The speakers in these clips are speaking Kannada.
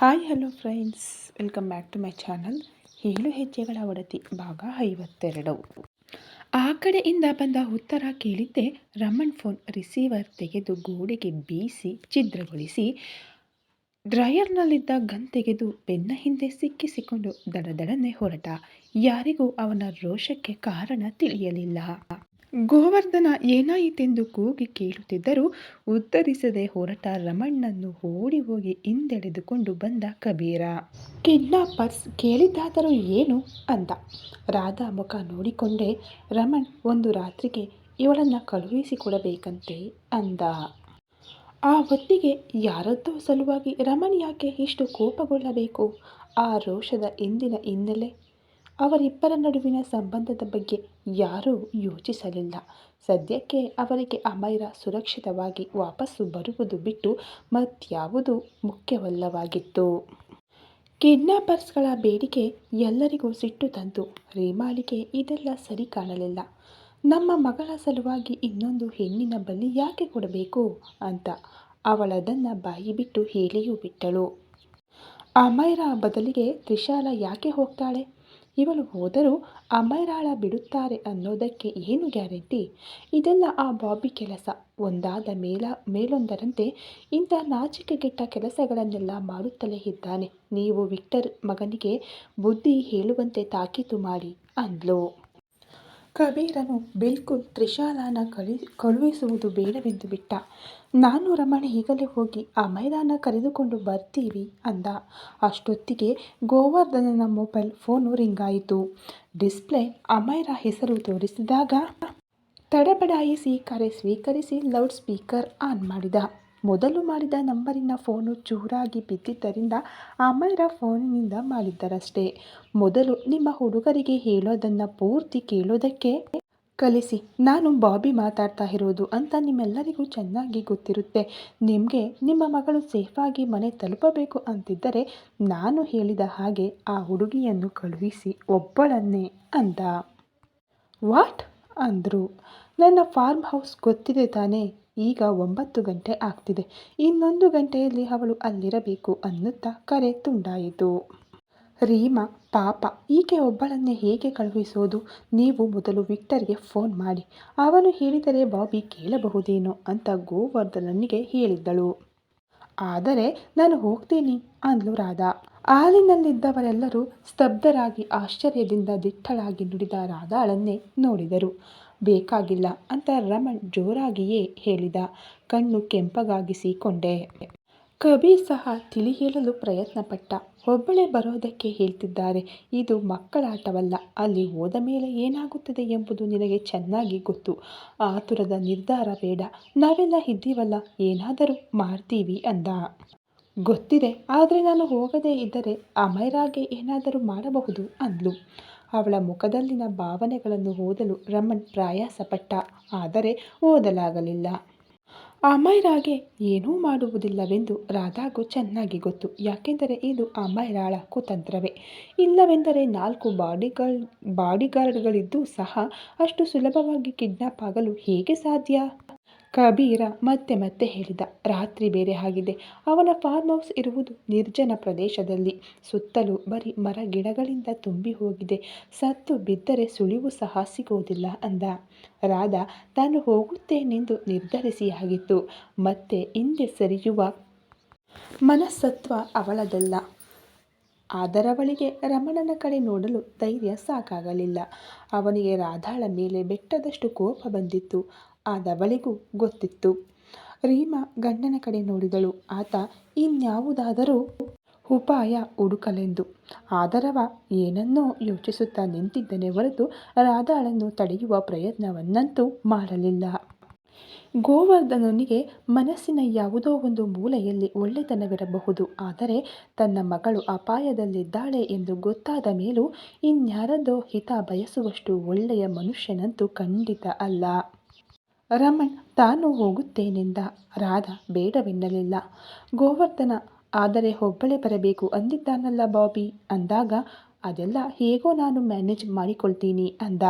Hi hello friends welcome back to my channel ಏಳು ಹೆಜ್ಜೆಗಳ ಒಡತಿ ಭಾಗ ಐವತ್ತೆರಡು. ಆ ಕಡೆಯಿಂದ ಬಂದ ಉತ್ತರ ಕೇಳಿದ್ದೆ, ರಮಣ್ ಫೋನ್ ರಿಸೀವರ್ ತೆಗೆದು ಗೋಡೆಗೆ ಬೀಸಿ, ಛಿದ್ರಗೊಳಿಸಿ ಡ್ರೈಯರ್ನಲ್ಲಿದ್ದ ಗನ್ ತೆಗೆದು ಬೆನ್ನ ಹಿಂದೆ ಸಿಕ್ಕಿಸಿಕೊಂಡು ದಡದಡನೆ ಹೊರಟ. ಯಾರಿಗೂ ಅವನ ರೋಷಕ್ಕೆ ಕಾರಣ ತಿಳಿಯಲಿಲ್ಲ. ಗೋವರ್ಧನ ಏನಾಯಿತೆಂದು ಕೂಗಿ ಕೇಳುತ್ತಿದ್ದರೂ ಉತ್ತರಿಸದೆ ಹೊರಟ ರಮಣ್ಣನ್ನು ಓಡಿ ಹೋಗಿ ಹಿಂದೆಳೆದುಕೊಂಡು ಬಂದ ಕಬೀರ. ಕಿಡ್ನಾಪರ್ಸ್ ಕೇಳಿದ್ದಾದರೂ ಏನು ಅಂದ. ರಾಧಾ ಮುಖ ನೋಡಿಕೊಂಡೇ ರಮಣ್ ಒಂದು ರಾತ್ರಿಗೆ ಇವಳನ್ನು ಕಳುಹಿಸಿಕೊಡಬೇಕಂತೆ ಅಂದ. ಆ ಹೊತ್ತಿಗೆ ಯಾರದ್ದೋ ಸಲುವಾಗಿ ರಮಣ್ ಯಾಕೆ ಇಷ್ಟು ಕೋಪಗೊಳ್ಳಬೇಕು? ಆ ರೋಷದ ಹಿಂದಿನ ಹಿನ್ನೆಲೆ ಅವರಿಬ್ಬರ ನಡುವಿನ ಸಂಬಂಧದ ಬಗ್ಗೆ ಯಾರೂ ಯೋಚಿಸಲಿಲ್ಲ. ಸದ್ಯಕ್ಕೆ ಅವರಿಗೆ ಅಮೈರ ಸುರಕ್ಷಿತವಾಗಿ ವಾಪಸ್ಸು ಬರುವುದು ಬಿಟ್ಟು ಮತ್ಯಾವುದೂ ಮುಖ್ಯವಲ್ಲವಾಗಿತ್ತು. ಕಿಡ್ನಾಪರ್ಸ್ಗಳ ಬೇಡಿಕೆ ಎಲ್ಲರಿಗೂ ಸಿಟ್ಟು ತಂತು ರೀಮಾಳಿಗೆ ಇದೆಲ್ಲ ಸರಿ ಕಾಣಲಿಲ್ಲ. ನಮ್ಮ ಮಗಳ ಸಲುವಾಗಿ ಇನ್ನೊಂದು ಹೆಣ್ಣಿನ ಬಲಿ ಯಾಕೆ ಕೊಡಬೇಕು ಅಂತ ಅವಳದನ್ನು ಬಾಯಿ ಬಿಟ್ಟು ಹೇಳಿಯೂ ಬಿಟ್ಟಳು. ಅಮೈರ ಬದಲಿಗೆ ತ್ರಿಶಾಲ ಯಾಕೆ ಹೋಗ್ತಾಳೆ? ಇವಳು ಹೋದರೂ ಅಮರಾಳ ಬಿಡುತ್ತಾರೆ ಅನ್ನೋದಕ್ಕೆ ಏನು ಗ್ಯಾರಂಟಿ? ಇದೆಲ್ಲ ಆ ಬಾಬಿ ಕೆಲಸ. ಒಂದಾದ ಮೇಲ, ಮೇಲೊಂದರಂತೆ ಇಂಥ ನಾಚಿಕೆಗೆಟ್ಟ ಕೆಲಸಗಳನ್ನೆಲ್ಲ ಮಾಡುತ್ತಲೇ ಇದ್ದಾನೆ. ನೀವು ವಿಕ್ಟರ್ ಮಗನಿಗೆ ಬುದ್ಧಿ ಹೇಳುವಂತೆ ತಾಕೀತು ಮಾಡಿ ಅಂದ್ಲು. ಕಬೀರನು ಬಿಲ್ಕುಲ್ ತ್ರಿಶಾಲಾನ ಕಳಿ, ಕಳುಹಿಸುವುದು ಬೇಡವೆಂದು ಬಿಟ್ಟ. ನಾನು ರಮಣ ಈಗಲೇ ಹೋಗಿ ಆ ಮೈದಾನ ಕರೆದುಕೊಂಡು ಬರ್ತೀವಿ ಅಂದ. ಅಷ್ಟೊತ್ತಿಗೆ ಗೋವರ್ಧನನ ಮೊಬೈಲ್ ಫೋನು ರಿಂಗಾಯಿತು ಡಿಸ್ಪ್ಲೇ ಅಮೈರ ಹೆಸರು ತೋರಿಸಿದಾಗ ತಡಬಡಾಯಿಸಿ ಕರೆ ಸ್ವೀಕರಿಸಿ ಲೌಡ್ ಸ್ಪೀಕರ್ ಆನ್ ಮಾಡಿದ. ಮೊದಲು ಮಾಡಿದ ನಂಬರಿನ ಫೋನು ಚೂರಾಗಿ ಬಿದ್ದಿದ್ದರಿಂದ ಅಮೈರ ಫೋನಿನಿಂದ ಮಾಡಿದ್ದರಷ್ಟೇ. ಮೊದಲು ನಿಮ್ಮ ಹುಡುಗರಿಗೆ ಹೇಳೋದನ್ನು ಪೂರ್ತಿ ಕೇಳೋದಕ್ಕೆ ಕಲಿಸಿ. ನಾನು ಬಾಬಿ ಮಾತಾಡ್ತಾ ಇರೋದು ಅಂತ ನಿಮ್ಮೆಲ್ಲರಿಗೂ ಚೆನ್ನಾಗಿ ಗೊತ್ತಿರುತ್ತೆ. ನಿಮಗೆ ನಿಮ್ಮ ಮಗಳು ಸೇಫಾಗಿ ಮನೆ ತಲುಪಬೇಕು ಅಂತಿದ್ದರೆ ನಾನು ಹೇಳಿದ ಹಾಗೆ ಆ ಹುಡುಗಿಯನ್ನು ಕಳುಹಿಸಿ ಒಬ್ಬಳನ್ನೇ ಅಂದ. ವಾಟ್? ಅಂದರು. ನನ್ನ ಫಾರ್ಮ್ ಹೌಸ್ ಗೊತ್ತಿದೆ ತಾನೇ. ಈಗ ಒಂಬತ್ತು ಗಂಟೆ ಆಗ್ತಿದೆ. ಇನ್ನೊಂದು ಗಂಟೆಯಲ್ಲಿ ಅವಳು ಅಲ್ಲಿರಬೇಕು ಅನ್ನುತ್ತಾ ಕರೆ ತುಂಡಾಯಿತು. ರೀಮಾ, ಪಾಪ, ಈಕೆ ಒಬ್ಬಳನ್ನೇ ಹೇಗೆ ಕಳುಹಿಸೋದು? ನೀವು ಮೊದಲು ವಿಕ್ಟರ್ಗೆ ಫೋನ್ ಮಾಡಿ. ಅವನು ಹೇಳಿದರೆ ಬಾಬಿ ಕೇಳಬಹುದೇನೋ ಅಂತ ಗೋವರ್ಧನನಿಗೆ ಹೇಳಿದ್ದಳು. ಆದರೆ, ನಾನು ಹೋಗ್ತೀನಿ, ಅಂದ್ಲು ರಾಧಾ. ಹಾಲಿನಲ್ಲಿದ್ದವರೆಲ್ಲರೂ ಸ್ತಬ್ಧರಾಗಿ ಆಶ್ಚರ್ಯದಿಂದ ದಿಟ್ಟಳಾಗಿ ನುಡಿದ ರಾಧಾಳನ್ನೇ ನೋಡಿದರು. ಬೇಕಾಗಿಲ್ಲ ಅಂತ ರಮಣ್ ಜೋರಾಗಿಯೇ ಹೇಳಿದ. ಕಣ್ಣು ಕೆಂಪಗಾಗಿಸಿಕೊಂಡೆ. ಕಬೀರ್ ಸಹ ತಿಳಿ ಹೇಳಲು ಪ್ರಯತ್ನಪಟ್ಟ. ಒಬ್ಬಳೇ ಬರೋದಕ್ಕೆ ಹೇಳ್ತಿದ್ದಾರೆ, ಇದು ಮಕ್ಕಳಾಟವಲ್ಲ, ಅಲ್ಲಿ ಹೋದ ಮೇಲೆ ಏನಾಗುತ್ತದೆ ಎಂಬುದು ನಿನಗೆ ಚೆನ್ನಾಗಿ ಗೊತ್ತು. ಆತುರದ ನಿರ್ಧಾರ ಬೇಡ, ನಾವೆಲ್ಲ ಇದ್ದೀವಲ್ಲ, ಏನಾದರೂ ಮಾಡ್ತೀವಿ ಅಂದ. ಗೊತ್ತಿದೆ, ಆದರೆ ನಾನು ಹೋಗದೇ ಇದ್ದರೆ ಅಮೈರಾಗೆ ಏನಾದರೂ ಮಾಡಬಹುದು ಅಂದ್ಲು. ಅವಳ ಮುಖದಲ್ಲಿನ ಭಾವನೆಗಳನ್ನು ಓದಲು ರಮಣ್ ಪ್ರಯಾಸಪಟ್ಟ. ಆದರೆ ಓದಲಾಗಲಿಲ್ಲ. ಅಮೈರಾಗೆ ಏನೂ ಮಾಡುವುದಿಲ್ಲವೆಂದು ರಾಧಾಗೂ ಚೆನ್ನಾಗಿ ಗೊತ್ತು. ಯಾಕೆಂದರೆ ಇದು ಅಮೈರಾಳ ಕುತಂತ್ರವೇ. ಇಲ್ಲವೆಂದರೆ ನಾಲ್ಕು ಬಾಡಿಗಾರ್ಡ್ ಬಾಡಿಗಾರ್ಡ್ಗಳಿದ್ದು ಸಹ ಅಷ್ಟು ಸುಲಭವಾಗಿ ಕಿಡ್ನಾಪ್ ಆಗಲು ಹೇಗೆ ಸಾಧ್ಯ? ಕಬೀರ ಮತ್ತೆ ಮತ್ತೆ ಹೇಳಿದ, ರಾತ್ರಿ ಬೇರೆ ಆಗಿದೆ. ಅವನ ಫಾರ್ಮ್ ಹೌಸ್ ಇರುವುದು ನಿರ್ಜನ ಪ್ರದೇಶದಲ್ಲಿ. ಸುತ್ತಲೂ ಬರೀ ಮರ ಗಿಡಗಳಿಂದ ತುಂಬಿ ಹೋಗಿದೆ. ಸತ್ತು ಬಿದ್ದರೆ ಸುಳಿವು ಸಹ ಸಿಗುವುದಿಲ್ಲ ಅಂದ. ರಾಧಾ ತಾನು ಹೋಗುತ್ತೇನೆಂದು ನಿರ್ಧರಿಸಿಯಾಗಿತ್ತು ಮತ್ತೆ ಹಿಂದೆ ಸರಿಯುವ ಮನಸ್ಸತ್ವ ಅವಳದಲ್ಲ. ಆದರವಳಿಗೆ ರಮಣನ ಕಡೆ ನೋಡಲು ಧೈರ್ಯ ಸಾಕಾಗಲಿಲ್ಲ. ಅವನಿಗೆ ರಾಧಾಳ ಮೇಲೆ ಬೆಟ್ಟದಷ್ಟು ಕೋಪ ಬಂದಿತ್ತು. ಆದವಳಿಗೂ ಗೊತ್ತಿತ್ತು. ರೀಮಾ ಗಂಡನ ಕಡೆ ನೋಡಿದಳು. ಆತ ಇನ್ಯಾವುದಾದರೂ ಉಪಾಯ ಹುಡುಕಲೆಂದು. ಆದರವ ಏನನ್ನೋ ಯೋಚಿಸುತ್ತಾ ನಿಂತಿದ್ದನೆ ಹೊರತು ರಾಧಾಳನ್ನು ತಡೆಯುವ ಪ್ರಯತ್ನವನ್ನಂತೂ ಮಾಡಲಿಲ್ಲ. ಗೋವರ್ಧನನಿಗೆ ಮನಸ್ಸಿನ ಯಾವುದೋ ಒಂದು ಮೂಲೆಯಲ್ಲಿ ಒಳ್ಳೆತನವಿರಬಹುದು. ಆದರೆ ತನ್ನ ಮಗಳು ಅಪಾಯದಲ್ಲಿದ್ದಾಳೆ ಎಂದು ಗೊತ್ತಾದ ಮೇಲೂ ಇನ್ಯಾರದೋ ಹಿತ ಬಯಸುವಷ್ಟು ಒಳ್ಳೆಯ ಮನುಷ್ಯನಂತೂ ಖಂಡಿತ ಅಲ್ಲ. ರಮಣ್, ತಾನು ಹೋಗುತ್ತೇನೆಂದ. ರಾಧಾ, ಬೇಡವೆನ್ನಲಿಲ್ಲ. ಗೋವರ್ಧನ, ಆದರೆ ಒಬ್ಬಳೇ ಬರಬೇಕು ಅಂದಿದ್ದಾನಲ್ಲ ಬಾಬಿ. ಅಂದಾಗ, ಅದೆಲ್ಲ ಹೇಗೋ ನಾನು ಮ್ಯಾನೇಜ್ ಮಾಡಿಕೊಳ್ತೀನಿ ಅಂದ.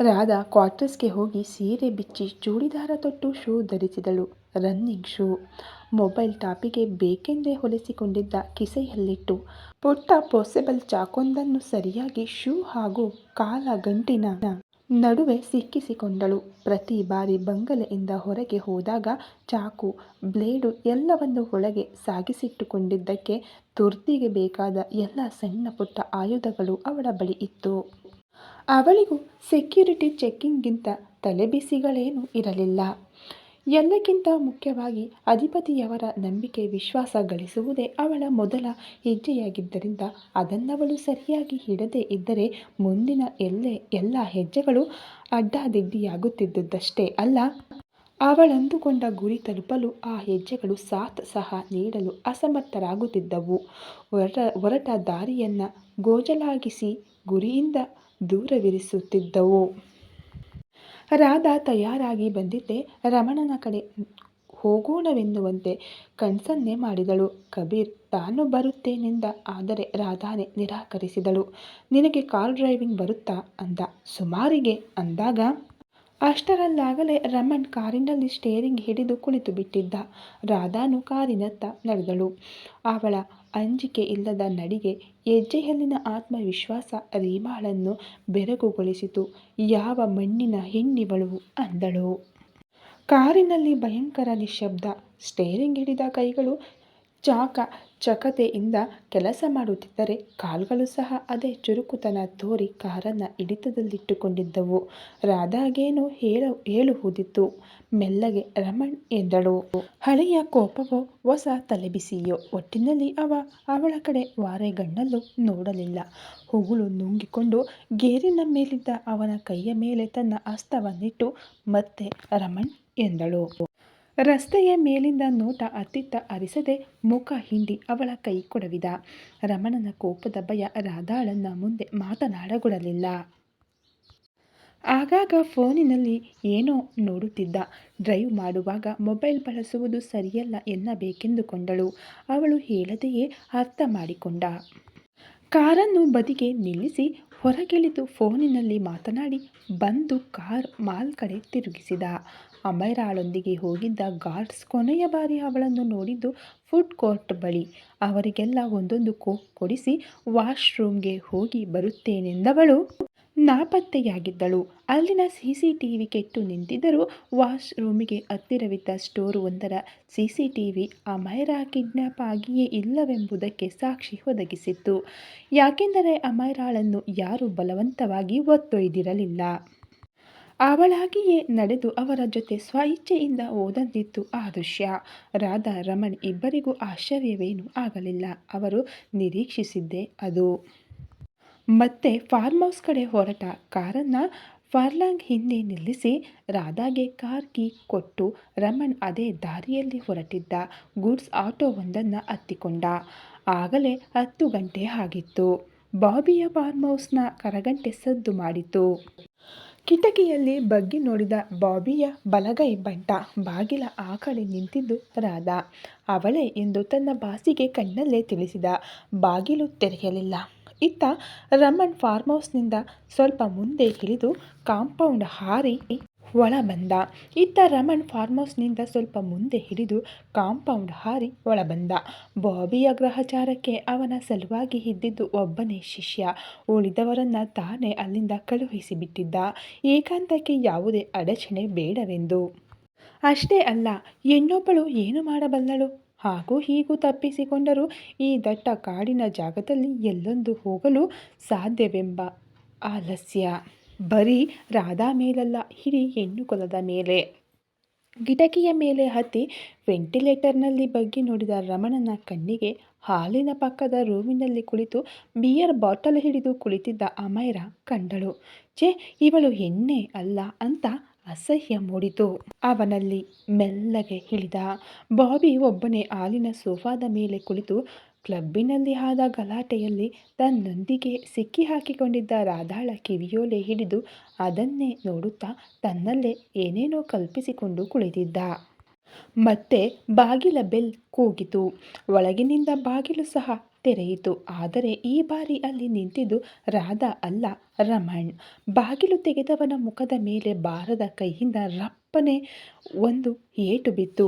ರಾಧಾ ಕ್ವಾರ್ಟರ್ಸ್ಗೆ ಹೋಗಿ ಸೀರೆ ಬಿಚ್ಚಿ ಚೂಡಿದಾರ ತೊಟ್ಟು ಶೂ ಧರಿಸಿದಳು. Running shoe. ಮೊಬೈಲ್ ಟಾಪಿಗೆ ಬೇಕೆಂದೇ ಹೊಲಿಸಿಕೊಂಡಿದ್ದ ಕಿಸೆಯಲ್ಲಿಟ್ಟು, ಪುಟ್ಟ ಪೋಸೆಬಲ್ ಚಾಕೊಂದನ್ನು ಸರಿಯಾಗಿ ಶೂ ಹಾಗೂ ಕಾಲ ಗಂಟಿನ ನಡುವೆ ಸಿಕ್ಕಿಸಿಕೊಂಡಳು. ಪ್ರತಿ ಬಾರಿ ಬಂಗಲೆಯಿಂದ ಹೊರಗೆ ಹೋದಾಗ ಚಾಕು, ಬ್ಲೇಡು ಎಲ್ಲವನ್ನು ಒಳಗೆ ಸಾಗಿಸಿಟ್ಟುಕೊಂಡಿದ್ದಕ್ಕೆ ತುರ್ತಿಗೆ ಬೇಕಾದ ಎಲ್ಲ ಸಣ್ಣ ಪುಟ್ಟ ಆಯುಧಗಳು ಅವಳ ಬಳಿ ಇತ್ತು. ಅವಳಿಗೂ ಸೆಕ್ಯೂರಿಟಿ ಚೆಕ್ಕಿಂಗ್ಗಿಂತ ತಲೆಬಿಸಿಗಳೇನೂ ಇರಲಿಲ್ಲ. ಎಲ್ಲಕ್ಕಿಂತ ಮುಖ್ಯವಾಗಿ ಅಧಿಪತಿಯವರ ನಂಬಿಕೆ ವಿಶ್ವಾಸ ಗಳಿಸುವುದೇ ಅವಳ ಮೊದಲ ಹೆಜ್ಜೆಯಾಗಿದ್ದರಿಂದ ಅದನ್ನವಳು ಸರಿಯಾಗಿ ಹಿಡದೇ ಇದ್ದರೆ ಮುಂದಿನ ಎಲ್ಲೇ ಎಲ್ಲ ಹೆಜ್ಜೆಗಳು ಅಡ್ಡಾದಿಡ್ಡಿಯಾಗುತ್ತಿದ್ದುದಷ್ಟೇ ಅಲ್ಲ. ಅವಳಂದುಕೊಂಡ ಗುರಿ ತಲುಪಲು ಆ ಹೆಜ್ಜೆಗಳು ಸಾಥ್ ಸಹ ನೀಡಲು ಅಸಮರ್ಥರಾಗುತ್ತಿದ್ದವು. ಹೊರಟ ಹೊರಟ ದಾರಿಯನ್ನು ಗೋಜಲಾಗಿಸಿ ಗುರಿಯಿಂದ ದೂರವಿರಿಸುತ್ತಿದ್ದವು. ರಾಧಾ ತಯಾರಾಗಿ ಬಂದಿದ್ದೆ ರಮಣನ ಕಡೆ ಹೋಗೋಣವೆನ್ನುವಂತೆ ಕಣ್ಸನ್ನೆ ಮಾಡಿದಳು. ಕಬೀರ್, ತಾನು ಬರುತ್ತೇನೆಂದ, ಆದರೆ ರಾಧಾನೆ ನಿರಾಕರಿಸಿದಳು. ನಿನಗೆ ಕಾರ್ ಡ್ರೈವಿಂಗ್ ಬರುತ್ತಾ? ಅಂದ. ಸುಮಾರಿಗೆ, ಅಂದಾಗ ಅಷ್ಟರಲ್ಲಾಗಲೇ ರಮಣ್ ಕಾರಿನಲ್ಲಿ ಸ್ಟೇರಿಂಗ್ ಹಿಡಿದು ಕುಳಿತು ಬಿಟ್ಟಿದ್ದ. ರಾಧಾನು ಕಾರಿನತ್ತ ನಡೆದಳು. ಅವಳ ಅಂಜಿಕೆ ಇಲ್ಲದ ನಡಿಗೆ, ಹೆಜ್ಜೆಯಲ್ಲಿನ ಆತ್ಮವಿಶ್ವಾಸ ರೀಮಾಳನ್ನು ಬೆರಗುಗೊಳಿಸಿತು. ಯಾವ ಮಣ್ಣಿನ ಹೆಣ್ಣಿವಳು ಅಂದಳು. ಕಾರಿನಲ್ಲಿ ಭಯಂಕರ ನಿಶಬ್ದ ಸ್ಟೇರಿಂಗ್ ಹಿಡಿದ ಕೈಗಳು ಚಾಕ ಚಕತೆಯಿಂದ ಕೆಲಸ ಮಾಡುತ್ತಿದ್ದರೆ ಕಾಲ್ಗಳು ಸಹ ಅದೇ ಚುರುಕುತನ ತೋರಿ ಕಾರನ್ನು ಹಿಡಿತದಲ್ಲಿಟ್ಟುಕೊಂಡಿದ್ದವು. ರಾಧಾಗೇನು ಹೇಳ, ಹೇಳುವುದಿತ್ತು. ಮೆಲ್ಲಗೆ ರಮಣ್ ಎಂದಳು. ಹಳೆಯ ಕೋಪವೋ ಹೊಸ ತಲೆಬಿಸಿಯೋ. ಒಟ್ಟಿನಲ್ಲಿ ಅವ, ಅವಳ ಕಡೆ ವಾರೆಗಣ್ಣಲ್ಲೂ ನೋಡಲಿಲ್ಲ. ಹುಗುಳು ನುಂಗಿಕೊಂಡು ಗೇರಿನ ಮೇಲಿದ್ದ ಅವನ ಕೈಯ ಮೇಲೆ ತನ್ನ ಅಸ್ತವನ್ನಿಟ್ಟು, ಮತ್ತೆ ರಮಣ್ ಎಂದಳು. ರಸ್ತೆಯ ಮೇಲಿಂದ ನೋಟ ಅತ್ತಿತ್ತ ಅರಿಸದೆ ಮುಖ ಹಿಂಡಿ ಅವಳ ಕೈ ಕೊಡವಿದ. ರಮಣನ ಕೋಪದ ಭಯ ರಾಧಾಳನ್ನ ಮುಂದೆ ಮಾತನಾಡಗೊಡಲಿಲ್ಲ. ಆಗಾಗ ಫೋನಿನಲ್ಲಿ ಏನೋ ನೋಡುತ್ತಿದ್ದ. ಡ್ರೈವ್ ಮಾಡುವಾಗ ಮೊಬೈಲ್ ಬಳಸುವುದು ಸರಿಯಲ್ಲ ಎನ್ನಬೇಕೆಂದುಕೊಂಡಳು. ಅವಳು ಹೇಳದೆಯೇ ಅರ್ಥ ಮಾಡಿಕೊಂಡ. ಕಾರನ್ನು ಬದಿಗೆ ನಿಲ್ಲಿಸಿ ಹೊರಗಿಳಿದು ಫೋನಿನಲ್ಲಿ ಮಾತನಾಡಿ ಬಂದು ಕಾರ್ ಮಾಲ್ ಕಡೆ ತಿರುಗಿಸಿದ. ಅಮೈರಾಳೊಂದಿಗೆ ಹೋಗಿದ್ದ ಗಾರ್ಡ್ಸ್ ಕೊನೆಯ ಬಾರಿ ಅವಳನ್ನು ನೋಡಿದ್ದು ಫುಡ್ ಕೋರ್ಟ್ ಬಳಿ. ಅವರಿಗೆಲ್ಲ ಒಂದೊಂದು ಕೋಕ್ ಕೊಡಿಸಿ ವಾಶ್ರೂಮ್ಗೆ ಹೋಗಿ ಬರುತ್ತೇನೆಂದವಳು. ನಾಪತ್ತೆಯಾಗಿದ್ದಳು. ಅಲ್ಲಿನ ಸಿ ಸಿ ಟಿ ವಿ ಕೆಟ್ಟು ನಿಂತಿದ್ದರೂ ವಾಶ್ ರೂಮಿಗೆ ಹತ್ತಿರವಿದ್ದ ಸ್ಟೋರ್ ಒಂದರ C C T V Amaira kidnap ಆಗಿಯೇ ಇಲ್ಲವೆಂಬುದಕ್ಕೆ ಸಾಕ್ಷಿ ಒದಗಿಸಿತ್ತು. ಯಾಕೆಂದರೆ ಅಮೈರಾಳನ್ನು ಯಾರೂ ಬಲವಂತವಾಗಿ ಒತ್ತೊಯ್ದಿರಲಿಲ್ಲ. ಅವಳಾಗಿಯೇ ನಡೆದು ಅವರ ಜೊತೆ ಸ್ವಇಚ್ಛೆಯಿಂದ ಓದಂತಿತ್ತು ಆ ದೃಶ್ಯ. ರಾಧಾ, ರಮಣ್ ಇಬ್ಬರಿಗೂ ಆಶ್ಚರ್ಯವೇನೂ ಆಗಲಿಲ್ಲ. ಅವರು ನಿರೀಕ್ಷಿಸಿದ್ದೇ ಅದು. ಮತ್ತೆ ಫಾರ್ಮ್ ಹೌಸ್ ಕಡೆ ಹೊರಟ ಕಾರನ್ನು ಫರ್ಲಾಂಗ್ ಹಿಂದೆ ನಿಲ್ಲಿಸಿ ರಾಧಾಗೆ ಕಾರ್ ಕೀ ಕೊಟ್ಟು ರಮಣ್ ಅದೇ ದಾರಿಯಲ್ಲಿ ಹೊರಟಿದ್ದ ಗೂಡ್ಸ್ ಆಟೋವೊಂದನ್ನು ಹತ್ತಿಕೊಂಡ ಆಗಲೇ ಹತ್ತು ಗಂಟೆ ಆಗಿತ್ತು. ಬಾಬಿಯ ಫಾರ್ಮ್ ಹೌಸ್ನ ಕರಗಂಟೆ ಸದ್ದು ಮಾಡಿತು. ಕಿಟಕಿಯಲ್ಲಿ ಬಗ್ಗಿ ನೋಡಿದ ಬಾಬಿಯ ಬಲಗೈ ಬಂಟ ಬಾಗಿಲ ಆ ಕಡೆ ನಿಂತಿದ್ದು ರಾಧಾ. ಅವಳೇ ಎಂದು ತನ್ನ ಬಾಸಿಗೆ ಕಣ್ಣಲ್ಲೇ ತಿಳಿಸಿದ, ಬಾಗಿಲು ತೆರೆಯಲಿಲ್ಲ. ಇತ್ತ ರಮಣ್ ಫಾರ್ಮ್ ಹೌಸ್ನಿಂದ ಸ್ವಲ್ಪ ಮುಂದೆ ಇಳಿದು ಕಾಂಪೌಂಡ್ ಹಾರಿ ಒಳ ಬಂದ ಇತ್ತ ರಮಣ್ ಫಾರ್ಮ್ ಹೌಸ್ನಿಂದ ಸ್ವಲ್ಪ ಮುಂದೆ ಹಿಡಿದು ಕಾಂಪೌಂಡ್ ಹಾರಿ ಒಳ ಬಂದ ಬಾಬಿಯ ಗ್ರಹಚಾರಕ್ಕೆ ಅವನ ಸಲುವಾಗಿ ಇದ್ದಿದ್ದು ಒಬ್ಬನೇ ಶಿಷ್ಯ. ಉಳಿದವರನ್ನ ತಾನೇ ಅಲ್ಲಿಂದ ಕಳುಹಿಸಿಬಿಟ್ಟಿದ್ದ. ಏಕಾಂತಕ್ಕೆ ಯಾವುದೇ ಅಡಚಣೆ ಬೇಡವೆಂದು. ಅಷ್ಟೇ ಅಲ್ಲ, ಇನ್ನೊಬ್ಬಳು ಏನು ಮಾಡಬಲ್ಲಳು? ಹಾಗೂ ಹೀಗೂ ತಪ್ಪಿಸಿಕೊಂಡರೂ ಈ ದಟ್ಟ ಕಾಡಿನ ಜಾಗದಲ್ಲಿ ಎಲ್ಲೊಂದು ಹೋಗಲು ಸಾಧ್ಯವೆಂಬ ಆಲಸ್ಯ. ಬರೀ ರಾಧಾ ಮೇಲಲ್ಲ ಹಿಡಿ ಹೆಣ್ಣು ಕೊಲದ ಮೇಲೆ. ಕಿಟಕಿಯ ಮೇಲೆ ಹತ್ತಿ ವೆಂಟಿಲೇಟರ್ನಲ್ಲಿ ಬಗ್ಗಿ ನೋಡಿದ ರಮಣನ ಕಣ್ಣಿಗೆ ಹಾಲಿನ ಪಕ್ಕದ ರೂಮಿನಲ್ಲಿ ಕುಳಿತು ಬಿಯರ್ ಬಾಟಲ್ ಹಿಡಿದು ಕುಳಿತಿದ್ದ ಅಮೈರ ಕಂಡಳು. ಛೇ, ಇವಳು ಹೆಣ್ಣೆ ಅಲ್ಲ ಅಂತ ಅಸಹ್ಯ ಮೂಡಿತು. ಅವನಲ್ಲಿ ಮೆಲ್ಲಗೆ ಇಳಿದ ಬಾಬಿ ಒಬ್ಬನೇ ಹಾಲಿನ ಸೋಫಾದ ಮೇಲೆ ಕುಳಿತು ಕ್ಲಬ್ಬಿನಲ್ಲಿ ಆದ ಗಲಾಟೆಯಲ್ಲಿ ತನ್ನೊಂದಿಗೆ ಸಿಕ್ಕಿ ಹಾಕಿಕೊಂಡಿದ್ದ ರಾಧಾಳ ಕಿವಿಯೋಲೆ ಹಿಡಿದು ಅದನ್ನೇ ನೋಡುತ್ತಾ ತನ್ನಲ್ಲೇ ಏನೇನೋ ಕಲ್ಪಿಸಿಕೊಂಡು ಕುಳಿತಿದ್ದ. ಮತ್ತೆ ಬಾಗಿಲ ಬೆಲ್ ಕೂಗಿತು. ಒಳಗಿನಿಂದ ಬಾಗಿಲು ಸಹ ತೆರೆಯಿತು. ಆದರೆ ಈ ಬಾರಿ ಅಲ್ಲಿ ನಿಂತಿದ್ದು ರಾಧಾ ಅಲ್ಲ, ರಮಣ್. ಬಾಗಿಲು ತೆಗೆದವನ ಮುಖದ ಮೇಲೆ ಬಾರದ ಕೈಯಿಂದ ರಪ್ಪನೆ ಒಂದು ಏಟು ಬಿತ್ತು.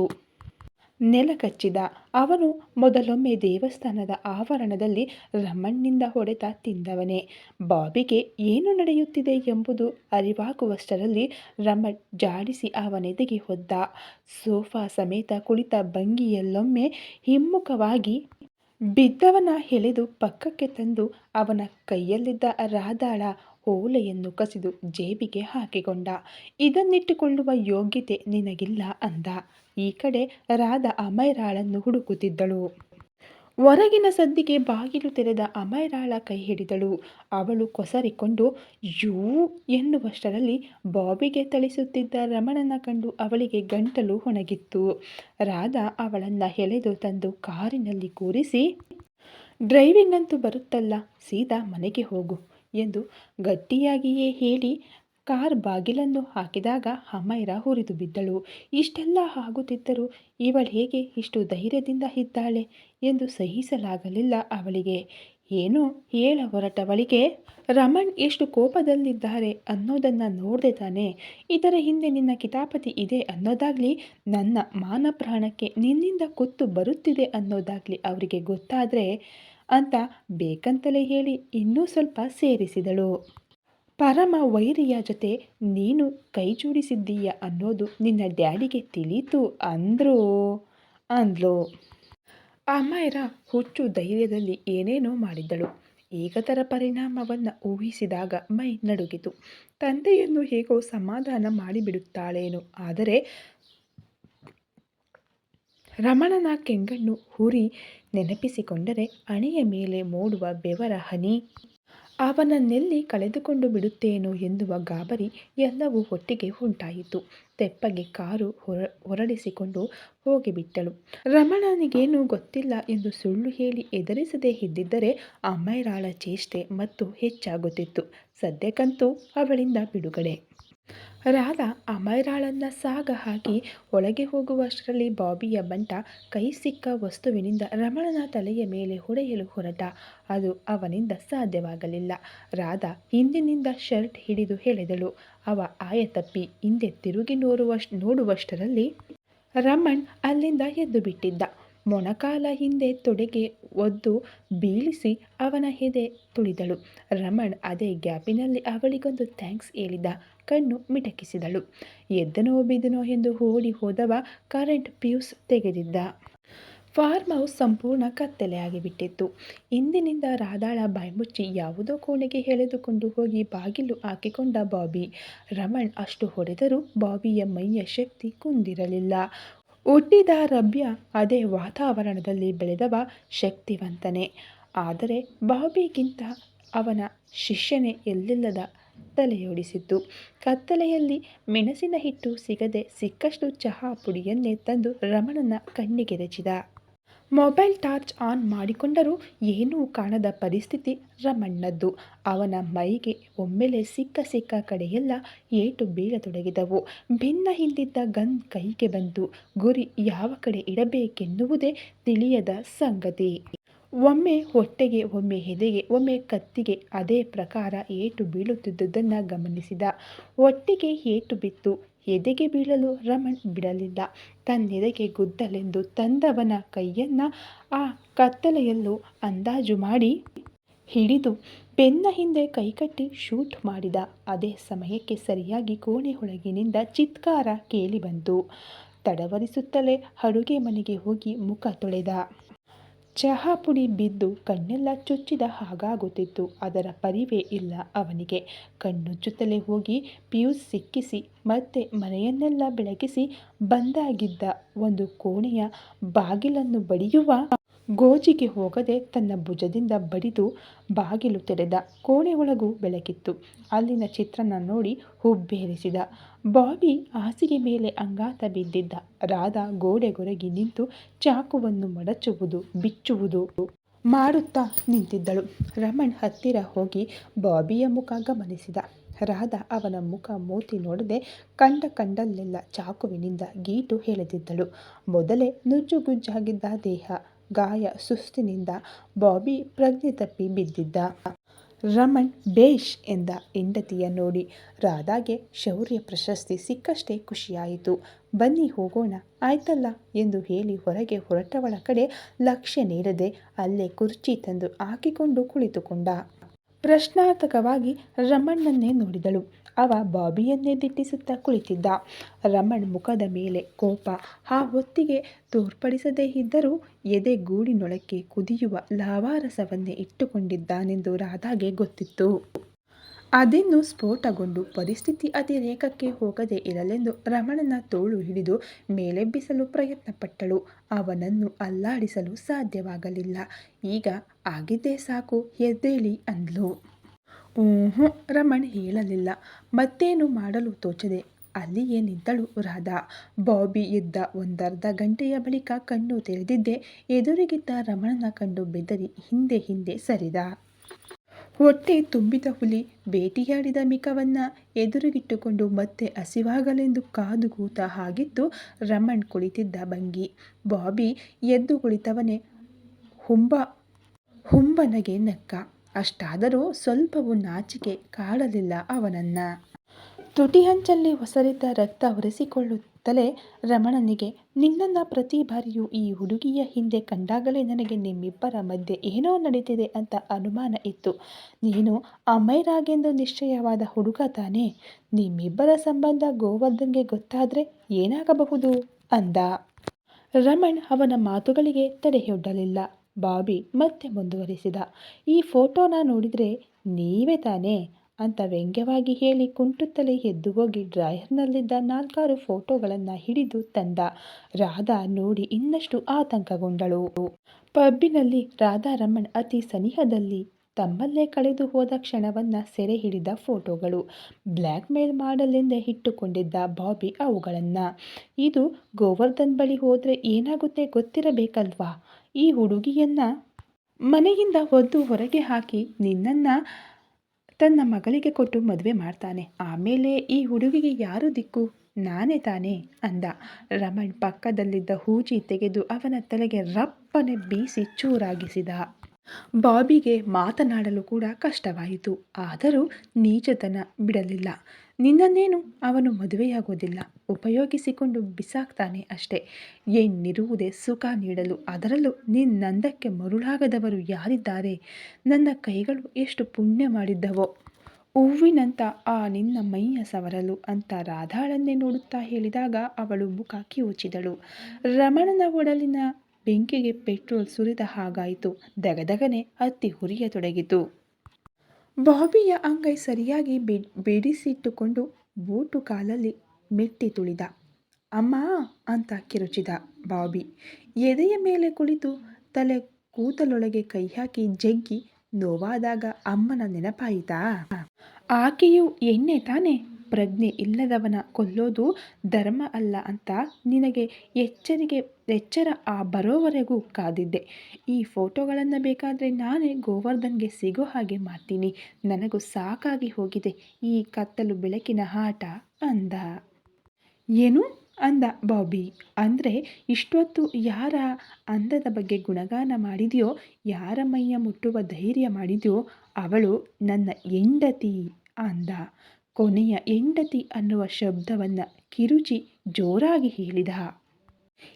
ನೆಲ ಕಚ್ಚಿದ. ಅವನು ಮೊದಲೊಮ್ಮೆ ದೇವಸ್ಥಾನದ ಆವರಣದಲ್ಲಿ ರಮಣ್ಣಿಂದ ಹೊಡೆತ ತಿಂದವನೇ. ಬಾಬಿಗೆ ಏನು ನಡೆಯುತ್ತಿದೆ ಎಂಬುದು ಅರಿವಾಗುವಷ್ಟರಲ್ಲಿ ರಮಣ್ ಜಾಡಿಸಿ ಅವನೆದೆಗೆ ಹೊದ್ದ. ಸೋಫಾ ಸಮೇತ ಕುಳಿತ ಭಂಗಿಯಲ್ಲೊಮ್ಮೆ ಹಿಮ್ಮುಖವಾಗಿ ಬಿದ್ದವನ ಎಳೆದು ಪಕ್ಕಕ್ಕೆ ತಂದು ಅವನ ಕೈಯಲ್ಲಿದ್ದ ರಾಧಾಳ ಓಲೆಯನ್ನು ಕಸಿದು ಜೇಬಿಗೆ ಹಾಕಿಕೊಂಡ. ಇದನ್ನಿಟ್ಟುಕೊಳ್ಳುವ ಯೋಗ್ಯತೆ ನಿನಗಿಲ್ಲ ಅಂದ. ಈ ಕಡೆ ರಾಧ ಅಮೈರಾಳನ್ನು ಹುಡುಕುತ್ತಿದ್ದಳು. ಹೊರಗಿನ ಸದ್ದಿಗೆ ಬಾಗಿಲು ತೆರೆದ ಅಮೈರಾಳ ಕೈ ಹಿಡಿದಳು. ಅವಳು ಕೊಸರಿಕೊಂಡು, ಯೂ ಎನ್ನುವಷ್ಟರಲ್ಲಿ ಬಾಬಿಗೆ ಥಳಿಸುತ್ತಿದ್ದ ರಮಣನ ಕಂಡು ಅವಳಿಗೆ ಗಂಟಲು ಒಣಗಿತ್ತು. ರಾಧ ಅವಳನ್ನು ಎಳೆದು ತಂದು ಕಾರಿನಲ್ಲಿ ಕೂರಿಸಿ, ಡ್ರೈವಿಂಗ್ ಅಂತೂ ಬರುತ್ತಲ್ಲ, ಸೀದಾ ಮನೆಗೆ ಹೋಗು ಎಂದು ಗಟ್ಟಿಯಾಗಿಯೇ ಹೇಳಿ ಕಾರ್ ಬಾಗಿಲನ್ನು ಹಾಕಿದಾಗ ಹಮೈರಾ ಹುರಿದು ಬಿದ್ದಳು. ಇಷ್ಟೆಲ್ಲ ಆಗುತ್ತಿದ್ದರೂ ಇವಳು ಹೇಗೆ ಇಷ್ಟು ಧೈರ್ಯದಿಂದ ಇದ್ದಾಳೆ ಎಂದು ಸಹಿಸಲಾಗಲಿಲ್ಲ ಅವಳಿಗೆ. ಏನು ಹೇಳ ಹೊರಟವಳಿಗೆ? ರಮಣ್ ಎಷ್ಟು ಕೋಪದಲ್ಲಿದ್ದಾರೆ ಅನ್ನೋದನ್ನು ನೋಡದೆ ತಾನೆ. ಇದರ ಹಿಂದೆ ನಿನ್ನ ಕಿತಾಪತಿ ಇದೆ ಅನ್ನೋದಾಗ್ಲಿ, ನನ್ನ ಮಾನ ಪ್ರಾಣಕ್ಕೆ ನಿನ್ನಿಂದ ಕುತ್ತು ಬರುತ್ತಿದೆ ಅನ್ನೋದಾಗ್ಲಿ ಅವರಿಗೆ ಗೊತ್ತಾದರೆ, ಅಂತ ಬೇಕಂತಲೇ ಹೇಳಿ ಇನ್ನೂ ಸ್ವಲ್ಪ ಸೇರಿಸಿದಳು. ಪರಮ ವೈರಿಯ ಜೊತೆ ನೀನು ಕೈಜೋಡಿಸಿದ್ದೀಯ ಅನ್ನೋದು ನಿನ್ನ ಡ್ಯಾಡಿಗೆ ತಿಳಿತು ಅಂದ್ರು? ಅಂದ್ಲು? ಅಮ್ಮಾಯರ ಹುಚ್ಚು ಧೈರ್ಯದಲ್ಲಿ ಏನೇನೋ ಮಾಡಿದ್ದಳು. ಏಕತರ ಪರಿಣಾಮವನ್ನು ಊಹಿಸಿದಾಗ ಮೈ ನಡುಗಿತು. ತಂದೆಯನ್ನು ಹೇಗೋ ಸಮಾಧಾನ ಮಾಡಿಬಿಡುತ್ತಾಳೇನೋ, ಆದರೆ ರಮಣನ ಕೆಂಗಣ್ಣು ಹುರಿ ನೆನಪಿಸಿಕೊಂಡರೆ ಹಣೆಯ ಮೇಲೆ ಮೂಡುವ ಬೆವರ ಹನಿ ಅವನನ್ನೆಲ್ಲಿ ಕಳೆದುಕೊಂಡು ಬಿಡುತ್ತೇನೋ ಎನ್ನುವ ಗಾಬರಿ ಎಲ್ಲವೂ ಒಟ್ಟಿಗೆ ಉಂಟಾಯಿತು. ತೆಪ್ಪಗೆ ಕಾರು ಹೊರ, ಹೊರಡಿಸಿಕೊಂಡು ಹೋಗಿಬಿಟ್ಟಳು. ರಮಣನಿಗೇನೂ ಗೊತ್ತಿಲ್ಲ ಎಂದು ಸುಳ್ಳು ಹೇಳಿ ಎದುರಿಸದೇ ಇದ್ದಿದ್ದರೆ ಅಮ್ಮೈರಾಳ ಚೇಷ್ಟೆ ಮತ್ತು ಹೆಚ್ಚಾಗುತ್ತಿತ್ತು. ಸದ್ಯಕ್ಕಂತೂ ಅವಳಿಂದ ಬಿಡುಗಡೆ. ರಾಧ ಅಮೈರಾಳನ್ನ ಸಾಗ ಹಾಕಿ ಒಳಗೆ ಹೋಗುವಷ್ಟರಲ್ಲಿ ಬಾಬಿಯ ಬಂಟ ಕೈ ಸಿಕ್ಕ ವಸ್ತುವಿನಿಂದ ರಮಣನ ತಲೆಯ ಮೇಲೆ ಹೊಡೆಯಲು ಹೊರಟ. ಅದು ಅವನಿಂದ ಸಾಧ್ಯವಾಗಲಿಲ್ಲ. ರಾಧ ಹಿಂದಿನಿಂದ ಶರ್ಟ್ ಹಿಡಿದು ಹೇಳಿದಳು, ಅವ ಆಯ ತಪ್ಪಿ ಹಿಂದೆ ತಿರುಗಿ ನೋಡುವಷ್ ನೋಡುವಷ್ಟರಲ್ಲಿ ರಮಣ್ ಅಲ್ಲಿಂದ ಎದ್ದು ಬಿಟ್ಟಿದ್ದ. ಮೊಣಕಾಲ ಹಿಂದೆ ತೊಡೆಗೆ ಒದ್ದು ಬೀಳಿಸಿ ಅವನ ಎದೆ ತುಳಿದಳು. ರಮಣ್ ಅದೇ ಗ್ಯಾಪಿನಲ್ಲಿ ಅವಳಿಗೊಂದು ಥ್ಯಾಂಕ್ಸ್ ಹೇಳಿದ. ಕಣ್ಣು ಮಿಟಕಿಸಿದಳು. ಎದ್ದನೋ ಬಿದ್ದನೋ ಎಂದು ಓಡಿ ಹೋದವ ಕರೆಂಟ್ ಪ್ಯೂಸ್ ತೆಗೆದಿದ್ದ. ಫಾರ್ಮ್ ಹೌಸ್ ಸಂಪೂರ್ಣ ಕತ್ತಲೆಯಾಗಿಬಿಟ್ಟಿತ್ತು ಇಂದಿನಿಂದ ರಾಧಾಳ ಬಾಯ್ಮುಚ್ಚಿ ಯಾವುದೋ ಕೋಣೆಗೆ ಎಳೆದುಕೊಂಡು ಹೋಗಿ ಬಾಗಿಲು ಹಾಕಿಕೊಂಡ ಬಾಬಿ. ರಮಣ್ ಅಷ್ಟು ಹೊಡೆದರೂ ಬಾಬಿಯ ಮೈಯ ಶಕ್ತಿ ಕುಂದಿರಲಿಲ್ಲ. ಹುಟ್ಟಿದ ರಭ್ಯ ಅದೇ ವಾತಾವರಣದಲ್ಲಿ ಬೆಳೆದವ ಶಕ್ತಿವಂತನೇ. ಆದರೆ ಬಾಬಿಗಿಂತ ಅವನ ಶಿಷ್ಯನೇ ಎಲ್ಲಿಲ್ಲದ ತಲೆಯೋಡಿಸಿತ್ತು ಕತ್ತಲೆಯಲ್ಲಿ ಮೆಣಸಿನ ಹಿಟ್ಟು ಸಿಗದೆ ಸಿಕ್ಕಷ್ಟು ಚಹಾ ಪುಡಿಯನ್ನೇ ತಂದು ರಮಣನ ಕಣ್ಣಿಗೆರಚಿದ ಮೊಬೈಲ್ ಟಾರ್ಚ್ ಆನ್ ಮಾಡಿಕೊಂಡರೂ ಏನೂ ಕಾಣದ ಪರಿಸ್ಥಿತಿ ರಮಣ್ಣದ್ದು. ಅವನ ಮೈಗೆ ಒಮ್ಮೆಲೆ ಸಿಕ್ಕ ಸಿಕ್ಕ ಕಡೆಯೆಲ್ಲ ಏಟು ಬೀಳತೊಡಗಿದವು. ಭಿನ್ನ ಹಿಂದಿದ್ದ ಗನ್ ಕೈಗೆ ಬಂತು. ಗುರಿ ಯಾವ ಕಡೆ ಇಡಬೇಕೆನ್ನುವುದೇ ತಿಳಿಯದ ಸಂಗತಿ. ಒಮ್ಮೆ ಹೊಟ್ಟೆಗೆ, ಒಮ್ಮೆ ಎದೆಗೆ, ಒಮ್ಮೆ ಕತ್ತಿಗೆ ಅದೇ ಪ್ರಕಾರ ಏಟು ಬೀಳುತ್ತಿದ್ದುದನ್ನು ಗಮನಿಸಿದ. ಒಟ್ಟಿಗೆ ಏಟು ಬಿತ್ತು. ಎದೆಗೆ ಬೀಳಲು ರಮಣ್ ಬಿಡಲಿಲ್ಲ. ತನ್ನೆದೆಗೆ ಗುದ್ದಲೆಂದು ತಂದವನ ಕೈಯನ್ನ ಆ ಕತ್ತಲೆಯಲ್ಲೂ ಅಂದಾಜು ಮಾಡಿ ಹಿಡಿದು ಬೆನ್ನ ಹಿಂದೆ ಕೈಕಟ್ಟಿ ಶೂಟ್ ಮಾಡಿದ. ಅದೇ ಸಮಯಕ್ಕೆ ಸರಿಯಾಗಿ ಕೋಣೆ ಒಳಗಿನಿಂದ ಚಿತ್ಕಾರ ಕೇಳಿಬಂತು. ತಡವರಿಸುತ್ತಲೇ ಅಡುಗೆ ಮನೆಗೆ ಹೋಗಿ ಮುಖ ತೊಳೆದ. ಚಹಾ ಪುಡಿ ಬಿದ್ದು ಕಣ್ಣೆಲ್ಲ ಚುಚ್ಚಿದ ಹಾಗಾಗುತ್ತಿತ್ತು. ಅದರ ಪರಿವೇ ಇಲ್ಲ. ಅವನಿಗೆ ಕಣ್ಣುಚ್ಚುತ್ತಲೇ ಹೋಗಿ ಪಿಯೂಸ್ ಸಿಕ್ಕಿಸಿ, ಮತ್ತೆ ಮನೆಯನ್ನೆಲ್ಲ ಬೆಳಗಿಸಿ ಬಂದಾಗಿದ್ದ ಒಂದು ಕೋಣೆಯ ಬಾಗಿಲನ್ನು ಬಡಿಯುವ ಗೋಜಿಗೆ ಹೋಗದೆ ತನ್ನ ಭುಜದಿಂದ ಬಡಿದು ಬಾಗಿಲು ತೆರೆದ ಕೋಣೆ ಒಳಗೂ ಬೆಳಕಿತ್ತು. ಅಲ್ಲಿನ ಚಿತ್ರನ ನೋಡಿ ಹುಬ್ಬೇರಿಸಿದ. ಬಾಬಿ ಹಾಸಿಗೆ ಮೇಲೆ ಅಂಗಾತ ಬಿದ್ದಿದ್ದ. ರಾಧಾ ಗೋಡೆಗೊರಗಿ ನಿಂತು ಚಾಕುವನ್ನು ಮಡಚುವುದು, ಬಿಚ್ಚುವುದು ಮಾಡುತ್ತಾ ನಿಂತಿದ್ದಳು. ರಮಣ್ ಹತ್ತಿರ ಹೋಗಿ ಬಾಬಿಯ ಮುಖ ಗಮನಿಸಿದ. ರಾಧ ಅವನ ಮುಖ ಮೂತಿ ನೋಡದೆ ಕಂಡ ಕಂಡಲ್ಲೆಲ್ಲ ಚಾಕುವಿನಿಂದ ಗೀಟು ಹೇಳುತ್ತಿದ್ದಳು ಮೊದಲೇ ನುಜ್ಜುಗುಜ್ಜಾಗಿದ್ದ ದೇಹ ಗಾಯ ಸುಸ್ತಿನಿಂದ ಬಾಬಿ ಪ್ರಜ್ಞೆ ತಪ್ಪಿ ಬಿದ್ದಿದ್ದ. ರಮಣ್ ಬೇಷ್ ಎಂದ ಹೆಂಡತಿಯ ನೋಡಿ ರಾಧಾಗೆ ಶೌರ್ಯ ಪ್ರಶಸ್ತಿ ಸಿಕ್ಕಷ್ಟೇ ಖುಷಿಯಾಯಿತು. ಬನ್ನಿ ಹೋಗೋಣ, ಆಯ್ತಲ್ಲ? ಎಂದು ಹೇಳಿ ಹೊರಗೆ ಹೊರಟವಳ ಕಡೆ ಲಕ್ಷ್ಯ ನೀಡದೆ ಅಲ್ಲೇ ಕುರ್ಚಿ ತಂದು ಹಾಕಿಕೊಂಡು ಕುಳಿತುಕೊಂಡ. ಪ್ರಶ್ನಾರ್ಥಕವಾಗಿ ರಮಣ್ಣನ್ನೇ ನೋಡಿದಳು. ಅವ ಬಾಬಿಯನ್ನೇ ದಿಟ್ಟಿಸುತ್ತಾ ಕುಳಿತಿದ್ದ. ರಮಣ್ ಮುಖದ ಮೇಲೆ ಕೋಪ. ಆ ಹೊತ್ತಿಗೆ ತೋರ್ಪಡಿಸದೇ ಇದ್ದರೂ ಎದೆ ಗೂಡಿನೊಳಕ್ಕೆ ಕುದಿಯುವ ಲಾವಾರಸವನ್ನೇ ಇಟ್ಟುಕೊಂಡಿದ್ದಾನೆಂದು ರಾಧಾಗೆ ಗೊತ್ತಿತ್ತು. ಅದಿನ್ನು ಸ್ಫೋಟಗೊಂಡು ಪರಿಸ್ಥಿತಿ ಅತಿರೇಕಕ್ಕೆ ಹೋಗದೇ ಇರಲೆಂದು ರಮಣನ ತೋಳು ಹಿಡಿದು ಮೇಲೆಬ್ಬಿಸಲು ಪ್ರಯತ್ನಪಟ್ಟಳು. ಅವನನ್ನು ಅಲ್ಲಾಡಿಸಲು ಸಾಧ್ಯವಾಗಲಿಲ್ಲ. ಈಗ ಆಗಿದ್ದೇ ಸಾಕು, ಎದ್ದೇಳಿ ಅಂದ್ಲು. ಊಹು ರಮಣ್ ಹೇಳಲಿಲ್ಲ. ಮತ್ತೇನು ಮಾಡಲು ತೋಚದೆ ಅಲ್ಲಿಯೇ ನಿಂತಳು ರಾಧಾ. ಬಾಬಿ ಎದ್ದ ಒಂದರ್ಧ ಗಂಟೆಯ ಬಳಿಕ ಕಣ್ಣು ತೆರೆದಿದ್ದೆ. ಎದುರಿಗಿದ್ದ ರಮಣನ ಕಂಡು ಬೆದರಿ ಹಿಂದೆ ಹಿಂದೆ ಸರಿದ. ಹೊಟ್ಟೆ ತುಂಬಿದ ಹುಲಿ ಬೇಟೆಯಾಡಿದ ಮಿಕವನ್ನ ಎದುರಿಗಿಟ್ಟುಕೊಂಡು ಮತ್ತೆ ಹಸಿವಾಗಲೆಂದು ಕಾದು ಕೂತ ಹಾಗಿದ್ದು ರಮಣ್ ಕುಳಿತಿದ್ದ ಭಂಗಿ. ಬಾಬಿ ಎದ್ದು ಕುಳಿತವನೇ ಹುಂಬ, ಹುಂಬನಗೆ ನಕ್ಕ. ಅಷ್ಟಾದರೂ ಸ್ವಲ್ಪವೂ ನಾಚಿಕೆ ಕಾಡಲಿಲ್ಲ ಅವನನ್ನ. ತುಟಿ ಹಂಚಲ್ಲಿ ಹೊಸರಿದ್ದ ರಕ್ತ ಒರೆಸಿಕೊಳ್ಳುತ್ತಲೇ ರಮಣನಿಗೆ, ನಿನ್ನನ್ನು ಪ್ರತಿ ಬಾರಿಯೂ ಈ ಹುಡುಗಿಯ ಹಿಂದೆ ಕಂಡಾಗಲೇ ನನಗೆ ನಿಮ್ಮಿಬ್ಬರ ಮಧ್ಯೆ ಏನೋ ನಡೀತಿದೆ ಅಂತ ಅನುಮಾನ ಇತ್ತು. ನೀನು ಅಮೈರಾಗೆಂದು ನಿಶ್ಚಯವಾದ ಹುಡುಗ ತಾನೇ. ನಿಮ್ಮಿಬ್ಬರ ಸಂಬಂಧ ಗೋವರ್ಧನ್ಗೆ ಗೊತ್ತಾದರೆ ಏನಾಗಬಹುದು? ಅಂದ. ರಮಣ್ ಅವನ ಮಾತುಗಳಿಗೆ ತಡೆಯೊಡ್ಡಲಿಲ್ಲ ಬಾಬಿ ಮತ್ತೆ ಮುಂದುವರಿಸಿದ. ಈ ಫೋಟೋನ ನೋಡಿದರೆ ನೀವೇ ತಾನೇ ಅಂತ ವ್ಯಂಗ್ಯವಾಗಿ ಹೇಳಿ ಕುಂಟುತ್ತಲೇ ಎದ್ದು ಹೋಗಿ ಡ್ರಾಯರ್ನಲ್ಲಿದ್ದ ನಾಲ್ಕಾರು ಫೋಟೋಗಳನ್ನು ಹಿಡಿದು ತಂದ. ರಾಧಾ ನೋಡಿ ಇನ್ನಷ್ಟು ಆತಂಕಗೊಂಡಳು. ಪಬ್ಬಿನಲ್ಲಿ ರಾಧಾ ರಮಣ್ ಅತಿ ಸನಿಹದಲ್ಲಿ ತಮ್ಮಲ್ಲೇ ಕಳೆದು ಹೋದ ಕ್ಷಣವನ್ನು ಸೆರೆ ಹಿಡಿದ ಫೋಟೋಗಳು. ಬ್ಲ್ಯಾಕ್ ಮೇಲ್ ಮಾಡಲೆಂದೇ ಇಟ್ಟುಕೊಂಡಿದ್ದ ಬಾಬಿ ಅವುಗಳನ್ನು. ಇದು ಗೋವರ್ಧನ್ ಬಳಿ ಹೋದರೆ ಏನಾಗುತ್ತೆ ಗೊತ್ತಿರಬೇಕಲ್ವಾ? ಈ ಹುಡುಗಿಯನ್ನ ಮನೆಯಿಂದ ಒದ್ದು ಹೊರಗೆ ಹಾಕಿ ನಿನ್ನನ್ನು ತನ್ನ ಮಗಳಿಗೆ ಕೊಟ್ಟು ಮದುವೆ ಮಾಡ್ತಾನೆ. ಆಮೇಲೆ ಈ ಹುಡುಗಿಗೆ ಯಾರು ದಿಕ್ಕು? ನಾನೇ ತಾನೇ ಅಂದ. ರಮಣ್ ಪಕ್ಕದಲ್ಲಿದ್ದ ಹೂಜಿ ತೆಗೆದು ಅವನ ತಲೆಗೆ ರಪ್ಪನೆ ಬೀಸಿ ಚೂರಾಗಿಸಿದ. ಬಾಬಿಗೆ ಮಾತನಾಡಲು ಕೂಡ ಕಷ್ಟವಾಯಿತು. ಆದರೂ ನೀಚತನ ಬಿಡಲಿಲ್ಲ. ನಿನ್ನನ್ನೇನು ಅವನು ಮದುವೆಯಾಗೋದಿಲ್ಲ. ಉಪಯೋಗಿಸಿಕೊಂಡು ಬಿಸಾಕ್ತಾನೆ ಅಷ್ಟೇ. ಏನಿರುವುದೇ ಸುಖ ನೀಡಲು. ಅದರಲ್ಲೂ ನಿನ್ನಂದಕ್ಕೆ ಮರುಳಾಗದವರು ಯಾರಿದ್ದಾರೆ? ನನ್ನ ಕೈಗಳು ಎಷ್ಟು ಪುಣ್ಯ ಮಾಡಿದ್ದವೋ? ಹೂವಿನಂತ ಆ ನಿನ್ನ ಮೈಯ ಸವರಲು ಅಂತ ರಾಧಾಳನ್ನೇ ನೋಡುತ್ತಾ ಹೇಳಿದಾಗ ಅವಳು ಮುಖ ಕಿವುಚಿದಳು. ರಮಣನ ಒಡಲಿನ ಬೆಂಕಿಗೆ ಪೆಟ್ರೋಲ್ ಸುರಿದ ಹಾಗಾಯಿತು. ದಗದಗನೆ ಹತ್ತಿ ಹುರಿಯತೊಡಗಿತು. ಬಾಬಿಯ ಅಂಗೈ ಸರಿಯಾಗಿ ಬಿಡಿಸಿಟ್ಟುಕೊಂಡು ಬೂಟು ಕಾಲಲ್ಲಿ ಮೆಟ್ಟಿ ತುಳಿದ. ಅಮ್ಮ ಅಂತ ಕಿರುಚಿದ ಬಾಬಿ. ಎದೆಯ ಮೇಲೆ ಕುಳಿತು ತಲೆ ಕೂತಲೊಳಗೆ ಕೈ ಹಾಕಿ ಜಗ್ಗಿ ನೋವಾದಾಗ ಅಮ್ಮನ ನೆನಪಾಯಿತಾ? ಆಕೆಯು ಎಣ್ಣೆ ತಾನೆ ಪ್ರಜ್ಞೆ ಇಲ್ಲದವನ ಕೊಲ್ಲೋದು ಧರ್ಮ ಅಲ್ಲ ಅಂತ ನಿನಗೆ ಎಚ್ಚರಿಕೆ ಎಚ್ಚರ ಆ ಬರೋವರೆಗೂ ಕಾದಿದ್ದೆ. ಈ ಫೋಟೋಗಳನ್ನು ಬೇಕಾದರೆ ನಾನೇ ಗೋವರ್ಧನ್ಗೆ ಸಿಗೋ ಹಾಗೆ ಮಾಡ್ತೀನಿ. ನನಗೂ ಸಾಕಾಗಿ ಹೋಗಿದೆ ಈ ಕತ್ತಲು ಬೆಳಕಿನ ಆಟ ಅಂದ. ಏನು? ಅಂದ ಬಾಬಿ. ಅಂದರೆ ಇಷ್ಟೊತ್ತು ಯಾರ ಅಂದದ ಬಗ್ಗೆ ಗುಣಗಾನ ಮಾಡಿದೆಯೋ, ಯಾರ ಮೈಯ ಮುಟ್ಟುವ ಧೈರ್ಯ ಮಾಡಿದೆಯೋ ಅವಳು ನನ್ನ ಹೆಂಡತಿ ಅಂದ. ಕೊನೆಯ ಹೆಂಡತಿ ಅನ್ನುವ ಶಬ್ದವನ್ನು ಕಿರುಚಿ ಜೋರಾಗಿ ಹೇಳಿದ.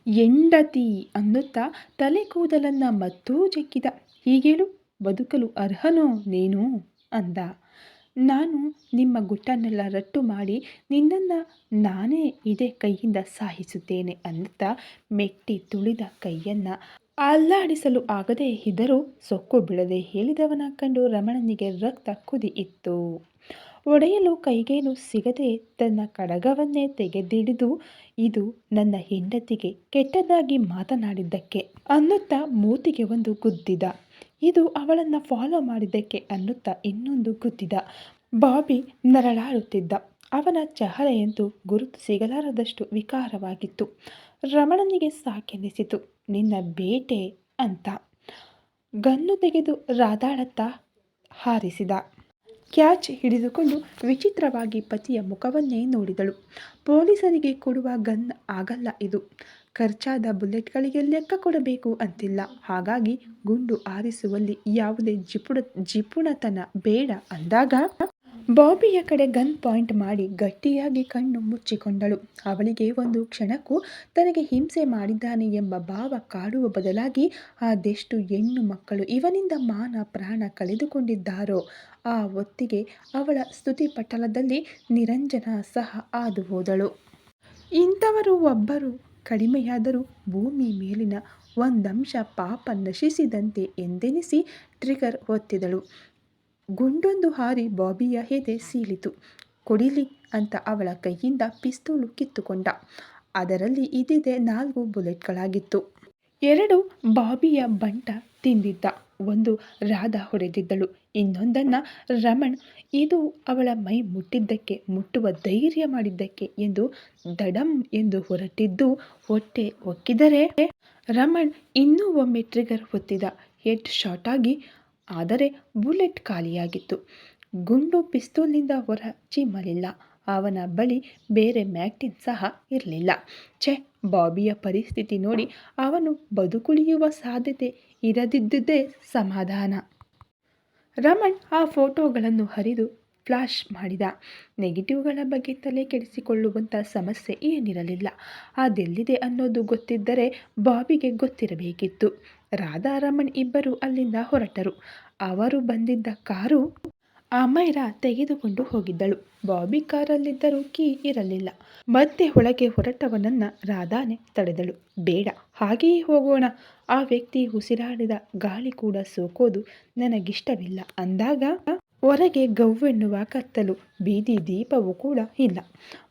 ಎಂಡತಿ ಅನ್ನುತ್ತಾ ತಲೆ ಕೂದಲನ್ನು ಮತ್ತೂ ಜಕ್ಕಿದ ಹೀಗೇಳು, ಬದುಕಲು ಅರ್ಹನೋ ನೀನು? ಅಂದ. ನಾನು ನಿಮ್ಮ ಗುಟ್ಟನ್ನೆಲ್ಲ ರಟ್ಟು ಮಾಡಿ ನಿನ್ನನ್ನು ನಾನೇ ಇದೇ ಕೈಯಿಂದ ಸಾಯಿಸುತ್ತೇನೆ ಅನ್ನುತ್ತಾ ಮೆಟ್ಟಿ ತುಳಿದ ಕೈಯನ್ನು ಅಲ್ಲಾಡಿಸಲು ಆಗದೇ ಇದ್ದರೂ ಸೊಕ್ಕು ಬಿಡದೆ ಹೇಳಿದವನ ಕಂಡು ರಮಣನಿಗೆ ರಕ್ತ ಕುದಿಯಿತ್ತು ಒಡೆಯಲು ಕೈಗೇನು ಸಿಗದೆ ತನ್ನ ಕಡಗವನ್ನೇ ತೆಗೆದಿಡಿದು ಇದು ನನ್ನ ಹೆಂಡತಿಗೆ ಕೆಟ್ಟದಾಗಿ ಮಾತನಾಡಿದ್ದಕ್ಕೆ ಅನ್ನುತ್ತಾ ಮೂತಿಗೆ ಒಂದು ಗುದ್ದಿದ. ಇದು ಅವಳನ್ನು ಫಾಲೋ ಮಾಡಿದ್ದಕ್ಕೆ ಅನ್ನುತ್ತಾ ಇನ್ನೊಂದು ಗುದ್ದಿದ. ಬಾಬಿ ನರಳಾಡುತ್ತಿದ್ದ. ಅವನ ಚಹರೆಯಂತೂ ಗುರುತು ಸಿಗಲಾರದಷ್ಟು ವಿಕಾರವಾಗಿತ್ತು. ರಮಣನಿಗೆ ಸಾಕೆನಿಸಿತು. ನಿನ್ನ ಬೇಟೆ ಅಂತ. ಗನ್ನು ತೆಗೆದು ರಾಧಾಳತ್ತ ಹಾರಿಸಿದ. ಕ್ಯಾಚ್ ಹಿಡಿದುಕೊಂಡು ವಿಚಿತ್ರವಾಗಿ ಪತಿಯ ಮುಖವನ್ನೇ ನೋಡಿದಳು. ಪೊಲೀಸರಿಗೆ ಕೊಡುವ ಗನ್ ಆಗಲ್ಲ ಇದು. ಖರ್ಚಾದ ಬುಲೆಟ್ಗಳಿಗೆ ಲೆಕ್ಕ ಕೊಡಬೇಕು ಅಂತಿಲ್ಲ. ಹಾಗಾಗಿ ಗುಂಡು ಆರಿಸುವಲ್ಲಿ ಯಾವುದೇ ಜಿಪುಣ, ಜಿಪುಣತನ ಬೇಡ ಅಂದಾಗ ಬಾಬಿಯ ಕಡೆ ಗನ್ ಪಾಯಿಂಟ್ ಮಾಡಿ ಗಟ್ಟಿಯಾಗಿ ಕಣ್ಣು ಮುಚ್ಚಿಕೊಂಡಳು. ಅವಳಿಗೆ ಒಂದು ಕ್ಷಣಕ್ಕೂ ತನಗೆ ಹಿಂಸೆ ಮಾಡಿದ್ದಾನೆ ಎಂಬ ಭಾವ ಕಾಡುವ ಬದಲಾಗಿ ಅದೆಷ್ಟು ಹೆಣ್ಣು ಮಕ್ಕಳು ಇವನಿಂದ ಮಾನ ಪ್ರಾಣ ಕಳೆದುಕೊಂಡಿದ್ದಾರೋ, ಆ ಹೊತ್ತಿಗೆ ಅವಳ ಸ್ತುತಿ ಪಟಲದಲ್ಲಿ ನಿರಂಜನ ಸಹ ಹಾದು ಹೋದಳು. ಇಂಥವರು ಒಬ್ಬರು ಕಡಿಮೆಯಾದರೂ ಭೂಮಿ ಮೇಲಿನ ಒಂದಂಶ ಪಾಪ ನಶಿಸಿದಂತೆ ಎಂದೆನಿಸಿ ಟ್ರಿಗರ್ ಒತ್ತಿದಳು ಗುಂಡೊಂದು ಹಾರಿ ಬಾಬಿಯ ಹೆದೆ ಸೀಳಿತು. ಕೊಡಿಲಿ ಅಂತ ಅವಳ ಕೈಯಿಂದ ಪಿಸ್ತೂಲು ಕಿತ್ತುಕೊಂಡ. ಅದರಲ್ಲಿ ಇದಿದೆ ನಾಲ್ಕು ಬುಲೆಟ್ಗಳಾಗಿತ್ತು. ಎರಡು ಬಾಬಿಯ ಬಂಟ ತಿಂದಿದ್ದ. ಒಂದು ರಾಧಾ ಹೊಡೆದಿದ್ದಳು. ಇನ್ನೊಂದನ್ನ ರಮಣ್, ಇದು ಅವಳ ಮೈ ಮುಟ್ಟಿದ್ದಕ್ಕೆ, ಮುಟ್ಟುವ ಧೈರ್ಯ ಮಾಡಿದ್ದಕ್ಕೆ ಎಂದು ದಡಂ ಎಂದು ಹೊರಟಿದ್ದು, ಹೊಟ್ಟೆ ಒಕ್ಕಿದರೆ ರಮಣ್ ಇನ್ನೂ ಒಮ್ಮೆ ಟ್ರಿಗರ್ ಹೊತ್ತಿದ. ಹೆಡ್ ಶಾಟ್ ಆಗಿ ಆದರೆ ಬುಲೆಟ್ ಖಾಲಿಯಾಗಿತ್ತು. ಗುಂಡು ಪಿಸ್ತೂಲ್ನಿಂದ ಹೊರ ಚಿಮ್ಮಲಿಲ್ಲ ಅವನ ಬಳಿ ಬೇರೆ ಮ್ಯಾಗ್ಟಿನ್ ಸಹ ಇರಲಿಲ್ಲ. ಛೆ, ಬಾಬಿಯ ಪರಿಸ್ಥಿತಿ ನೋಡಿ ಅವನು ಬದುಕುಳಿಯುವ ಸಾಧ್ಯತೆ ಇರದಿದ್ದುದೇ ಸಮಾಧಾನ. ರಮಣ್ ಆ ಫೋಟೋಗಳನ್ನು ಹರಿದು ಫ್ಲಾಶ್ ಮಾಡಿದ. ನೆಗೆಟಿವ್ಗಳ ಬಗ್ಗೆ ತಲೆ ಕೆಡಿಸಿಕೊಳ್ಳುವಂಥ ಸಮಸ್ಯೆ ಏನಿರಲಿಲ್ಲ. ಅದೆಲ್ಲಿದೆ ಅನ್ನೋದು ಗೊತ್ತಿದ್ದರೆ ಬಾಬಿಗೆ ಗೊತ್ತಿರಬೇಕಿತ್ತು. ರಾಧಾ ರಮಣ್ ಇಬ್ಬರು ಅಲ್ಲಿಂದ ಹೊರಟರು. ಅವರು ಬಂದಿದ್ದ ಕಾರು ಅಮೈರಾ ತೆಗೆದುಕೊಂಡು ಹೋಗಿದ್ದಳು. ಬಾಬಿ ಕಾರಲ್ಲಿದ್ದರೂ ಕೀ ಇರಲಿಲ್ಲ. ಮತ್ತೆ ಒಳಗೆ ಹೊರಟವನನ್ನ ರಾಧಾನೆ ತಡೆದಳು. ಬೇಡ, ಹಾಗೆಯೇ ಹೋಗೋಣ. ಆ ವ್ಯಕ್ತಿ ಉಸಿರಾಡಿದ ಗಾಳಿ ಕೂಡ ಸೋಕೋದು ನನಗಿಷ್ಟವಿಲ್ಲ. ಅಂದಾಗ ಹೊರಗೆ ಗವ್ವೆನ್ನುವ ಕತ್ತಲು, ಬೀದಿ ದೀಪವೂ ಕೂಡ ಇಲ್ಲ.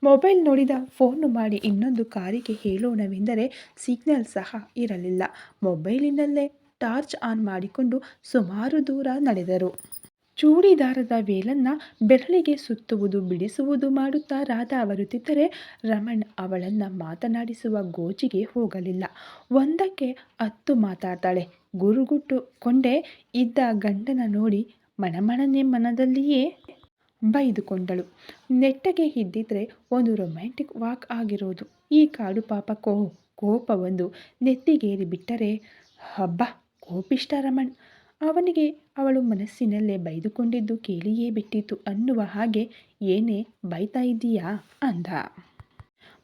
ಮೊಬೈಲ್ ನೋಡಿದ ಫೋನು ಮಾಡಿ ಇನ್ನೊಂದು ಕಾರಿಗೆ ಹೇಳೋಣವೆಂದರೆ ಸಿಗ್ನಲ್ ಸಹ ಇರಲಿಲ್ಲ. ಮೊಬೈಲಿನಲ್ಲೇ ಟಾರ್ಚ್ ಆನ್ ಮಾಡಿಕೊಂಡು ಸುಮಾರು ದೂರ ನಡೆದರು. ಚೂಡಿದಾರದ ವೇಲನ್ನ ಬೆರಳಿಗೆ ಸುತ್ತುವುದು, ಬಿಡಿಸುವುದು ಮಾಡುತ್ತಾ ರಾಧಾ ತಿದ್ದರೆ ರಮಣ್ ಅವಳನ್ನು ಮಾತನಾಡಿಸುವ ಗೋಜಿಗೆ ಹೋಗಲಿಲ್ಲ. ಒಂದಕ್ಕೆ ಹತ್ತು ಮಾತಾಡ್ತಾಳೆ. ಗುರುಗುಟ್ಟು ಕೊಂಡೆ ಇದ್ದ ಗಂಡನ ನೋಡಿ ಮಣಮಣನೆ ಮನದಲ್ಲಿಯೇ ಬೈದುಕೊಂಡಳು. ನೆಟ್ಟಗೆ ಇದ್ದಿದ್ರೆ ಒಂದು ರೊಮ್ಯಾಂಟಿಕ್ ವಾಕ್ ಆಗಿರೋದು. ಈ ಕಾಡು ಪಾಪ ಕೋ, ಕೋಪ ಒಂದು ನೆತ್ತಿಗೇರಿ ಬಿಟ್ಟರೆ ಹಬ್ಬ, ಕೋಪಿಷ್ಟ ರಮಣ್. ಅವನಿಗೆ ಅವಳು ಮನಸ್ಸಿನಲ್ಲೇ ಬೈದುಕೊಂಡಿದ್ದು ಕೇಳಿಯೇ ಬಿಟ್ಟಿತು ಅನ್ನುವ ಹಾಗೆ, ಏನೇ ಬೈತಾ ಇದ್ದೀಯಾ? ಅಂದ.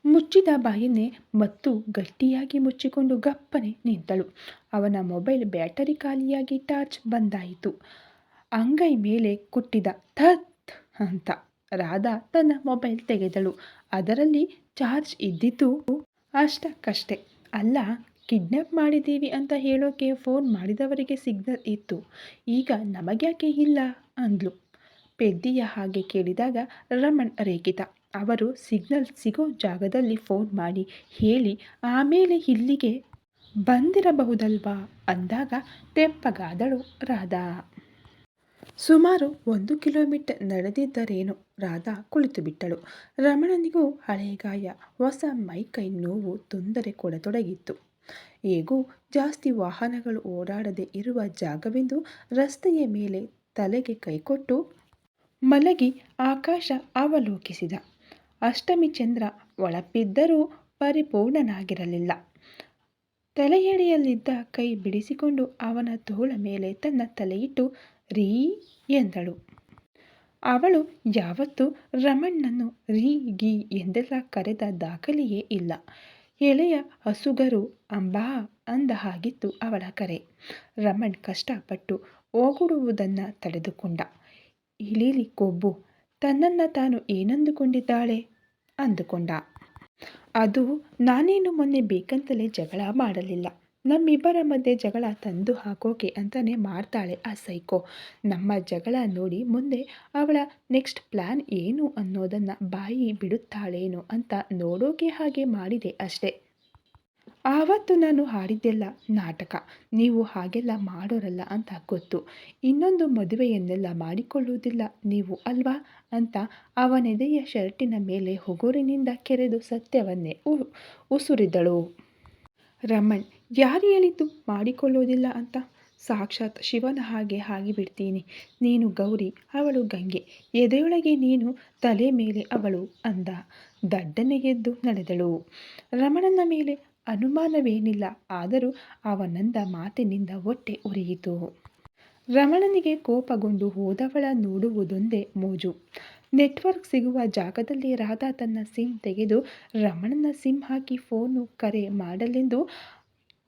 ಮುಚ್ಚಿದ ಬಾಯನ್ನೇ ಮತ್ತು ಗಟ್ಟಿಯಾಗಿ ಮುಚ್ಚಿಕೊಂಡು ಗಪ್ಪನೆ ನಿಂತಳು. ಅವನ ಮೊಬೈಲ್ ಬ್ಯಾಟರಿ ಖಾಲಿಯಾಗಿ ಟಾರ್ಚ್ ಬಂದಾಯಿತು. ಅಂಗೈ ಮೇಲೆ ಕುಟ್ಟಿದ ಥತ್ ಅಂತ ರಾಧಾ ತನ್ನ ಮೊಬೈಲ್ ತೆಗೆದಳು. ಅದರಲ್ಲಿ ಚಾರ್ಜ್ ಇದ್ದಿದ್ದು ಅಷ್ಟಕ್ಕಷ್ಟೇ. ಅಲ್ಲ ಕಿಡ್ನ್ಯಾಪ್ ಮಾಡಿದ್ದೀವಿ ಅಂತ ಹೇಳೋಕೆ ಫೋನ್ ಮಾಡಿದವರಿಗೆ ಸಿಗ್ನಲ್ ಇತ್ತು. ಈಗ ನಮಗ್ಯಾಕೆ ಇಲ್ಲ? ಅಂದ್ಲು. ಪೆದ್ದಿಯ ಹಾಗೆ ಕೇಳಿದಾಗ ರಮಣ್ ರೇಖಿತ, ಅವರು ಸಿಗ್ನಲ್ ಸಿಗೋ ಜಾಗದಲ್ಲಿ ಫೋನ್ ಮಾಡಿ ಹೇಳಿ, ಆಮೇಲೆ ಇಲ್ಲಿಗೆ ಬಂದಿರಬಹುದಲ್ವಾ? ಅಂದಾಗ ತೆಪ್ಪಗಾದಳು ರಾಧಾ. ಸುಮಾರು ಒಂದು ಕಿಲೋಮೀಟರ್ ನಡೆದಿದ್ದರೇನು ರಾಧಾ ಕುಳಿತು ಬಿಟ್ಟಳು. ರಮಣನಿಗೂ ಹಳೆಗಾಯ ಹೊಸ ಮೈಕೈ ನೋವು ತೊಂದರೆ ಕೊಡತೊಡಗಿತ್ತು ಹೇಗೂ ಜಾಸ್ತಿ ವಾಹನಗಳು ಓಡಾಡದೆ ಇರುವ ಜಾಗವೆಂದು ರಸ್ತೆಯ ಮೇಲೆ ತಲೆಗೆ ಕೈಕೊಟ್ಟು ಮಲಗಿ ಆಕಾಶ ಅವಲೋಕಿಸಿದ. ಅಷ್ಟಮಿ ಚಂದ್ರ ಒಳಪಿದ್ದರೂ ಪರಿಪೂರ್ಣನಾಗಿರಲಿಲ್ಲ. ತಲೆಯಡಿಯಲ್ಲಿದ್ದ ಕೈ ಬಿಡಿಸಿಕೊಂಡು ಅವನ ತೋಳ ಮೇಲೆ ತನ್ನ ತಲೆಯಿಟ್ಟು ರೀ ಎಂದಳು. ಅವಳು, ಯಾವತ್ತೂ ರಮಣ್ಣನ್ನು ರೀ, ಗಿ ಎಂದೆಲ್ಲ ಕರೆದ ದಾಖಲೆಯೇ ಇಲ್ಲ. ಎಳೆಯ ಹಸುಗರು ಅಂಬಾ ಅಂದ ಹಾಗಿತ್ತು ಅವಳ ಕರೆ. ರಮಣ್ ಕಷ್ಟಪಟ್ಟು ಓಗುಡುವುದನ್ನು ತಡೆದುಕೊಂಡ. ಇಳೀಲಿ ಕೊಬ್ಬು, ತನ್ನನ್ನು ತಾನು ಏನಂದುಕೊಂಡಿದ್ದಾಳೆ? ಅಂದುಕೊಂಡ. ಅದು ನಾನೇನು ಮೊನ್ನೆ ಬೇಕಂತಲೇ ಜಗಳ ಮಾಡಲಿಲ್ಲ. ನಮ್ಮಿಬ್ಬರ ಮಧ್ಯೆ ಜಗಳ ತಂದು ಹಾಕೋಕೆ ಅಂತಲೇ ಮಾಡ್ತಾಳೆ ಆ ಸೈಕೋ. ನಮ್ಮ ಜಗಳ ನೋಡಿ ಮುಂದೆ ಅವಳ ನೆಕ್ಸ್ಟ್ ಪ್ಲ್ಯಾನ್ ಏನು ಅನ್ನೋದನ್ನು ಬಾಯಿ ಬಿಡುತ್ತಾಳೇನೋ ಅಂತ ನೋಡೋಕೆ ಹಾಗೆ ಮಾಡಿದೆ ಅಷ್ಟೇ. ಆವತ್ತು ನಾನು ಹಾಡಿದ್ದೆಲ್ಲ ನಾಟಕ. ನೀವು ಹಾಗೆಲ್ಲ ಮಾಡೋರಲ್ಲ ಅಂತ ಗೊತ್ತು. ಇನ್ನೊಂದು ಮದುವೆಯನ್ನೆಲ್ಲ ಮಾಡಿಕೊಳ್ಳುವುದಿಲ್ಲ ನೀವು ಅಲ್ವಾ ಅಂತ ಅವನೆದೆಯ ಶರ್ಟಿನ ಮೇಲೆ ಹೊಗೋರಿನಿಂದ ಕೆರೆದು ಸತ್ಯವನ್ನೇ ಉಸುರಿದಳು. ರಮಣ್ ಯಾರು ಹೇಳಿದ್ದು ಮಾಡಿಕೊಳ್ಳೋದಿಲ್ಲ ಅಂತ? ಸಾಕ್ಷಾತ್ ಶಿವನ ಹಾಗೆ ಆಗಿಬಿಡ್ತೀನಿ. ನೀನು ಗೌರಿ, ಅವಳು ಗಂಗೆ. ಎದೆಯೊಳಗೆ ನೀನು, ತಲೆ ಮೇಲೆ ಅವಳು ಅಂದ. ದಡ್ಡನೆ ಎದ್ದು ನಡೆದಳು. ರಮಣನ ಮೇಲೆ ಅನುಮಾನವೇನಿಲ್ಲ, ಆದರೂ ಅವನಂದ ಮಾತಿನಿಂದ ಹೊಟ್ಟೆ ಉರಿಯಿತು. ರಮಣನಿಗೆ ಕೋಪಗೊಂಡು ಹೋದವಳ ನೋಡುವುದೊಂದೇ ಮೋಜು. ನೆಟ್ವರ್ಕ್ ಸಿಗುವ ಜಾಗದಲ್ಲಿ ರಾಧಾ ತನ್ನ ಸಿಮ್ ತೆಗೆದು ರಮಣನ ಸಿಮ್ ಹಾಕಿ ಫೋನು ಕರೆ ಮಾಡಲೆಂದು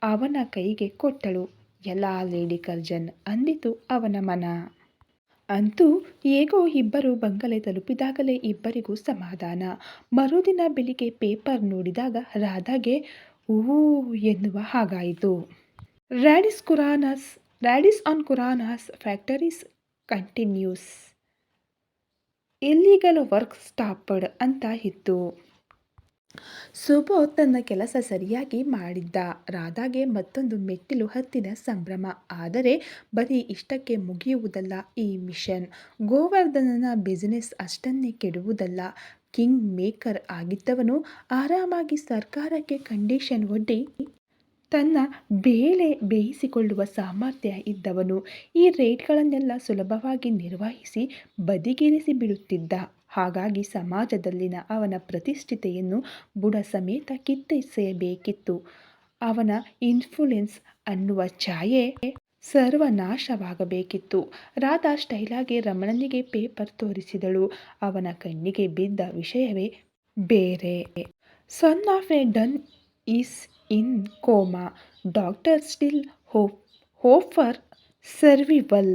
ಅವನ ಕೈಗೆ ಕೊಟ್ಟಳು. ಎಲ್ಲ ಲೇಡಿ ಕರ್ಜನ್ ಅಂದಿತು ಅವನ ಮನ. ಅಂತೂ ಹೇಗೋ ಇಬ್ಬರು ಬಂಗಲೆ ತಲುಪಿದಾಗಲೇ ಇಬ್ಬರಿಗೂ ಸಮಾಧಾನ. ಮರುದಿನ ಬೆಳಿಗ್ಗೆ ಪೇಪರ್ ನೋಡಿದಾಗ ರಾಧಾಗೆ, ಊ, ಎನ್ನುವ ಹಾಗಾಯಿತು. Radis Kuranus Radis on Kuranus factories continues. Illegal work stopped ಅಂತ ಇತ್ತು. ಸುಬೋಧ್ ತನ್ನ ಕೆಲಸ ಸರಿಯಾಗಿ ಮಾಡಿದ್ದ. ರಾಧಾಗೆ ಮತ್ತೊಂದು ಮೆಟ್ಟಿಲು ಹತ್ತಿದ ಸಂಭ್ರಮ. ಆದರೆ ಬರೀ ಇಷ್ಟಕ್ಕೆ ಮುಗಿಯುವುದಲ್ಲ ಈ ಮಿಷನ್. ಗೋವರ್ಧನನ ಬಿಸಿನೆಸ್ ಅಷ್ಟನ್ನೇ ಕೆಡುವುದಲ್ಲ. ಕಿಂಗ್ ಮೇಕರ್ ಆಗಿದ್ದವನು ಆರಾಮಾಗಿ ಸರ್ಕಾರಕ್ಕೆ ಕಂಡೀಷನ್ ಒಡ್ಡಿ ತನ್ನ ಬೇಳೆ ಬೇಯಿಸಿಕೊಳ್ಳುವ ಸಾಮರ್ಥ್ಯ ಇದ್ದವನು. ಈ ರೇಟ್ಗಳನ್ನೆಲ್ಲ ಸುಲಭವಾಗಿ ನಿರ್ವಹಿಸಿ ಬದಿಗಿರಿಸಿ ಬಿಡುತ್ತಿದ್ದ. ಹಾಗಾಗಿ ಸಮಾಜದಲ್ಲಿನ ಅವನ ಪ್ರತಿಷ್ಠಿತೆಯನ್ನು ಬುಡ ಸಮೇತ ಕಿತ್ತೆಸೆಯಬೇಕಿತ್ತು. ಅವನ ಇನ್ಫ್ಲುಯೆನ್ಸ್ ಅನ್ನುವ ಛಾಯೆ ಸರ್ವನಾಶವಾಗಬೇಕಿತ್ತು. ರಾಧಾ ಸ್ಟೈಲಾಗಿ ರಮಣನಿಗೆ ಪೇಪರ್ ತೋರಿಸಿದಳು. ಅವನ ಕಣ್ಣಿಗೆ ಬಿದ್ದ ವಿಷಯವೇ ಬೇರೆ. Son of a don is in coma doctor still hope hope for survival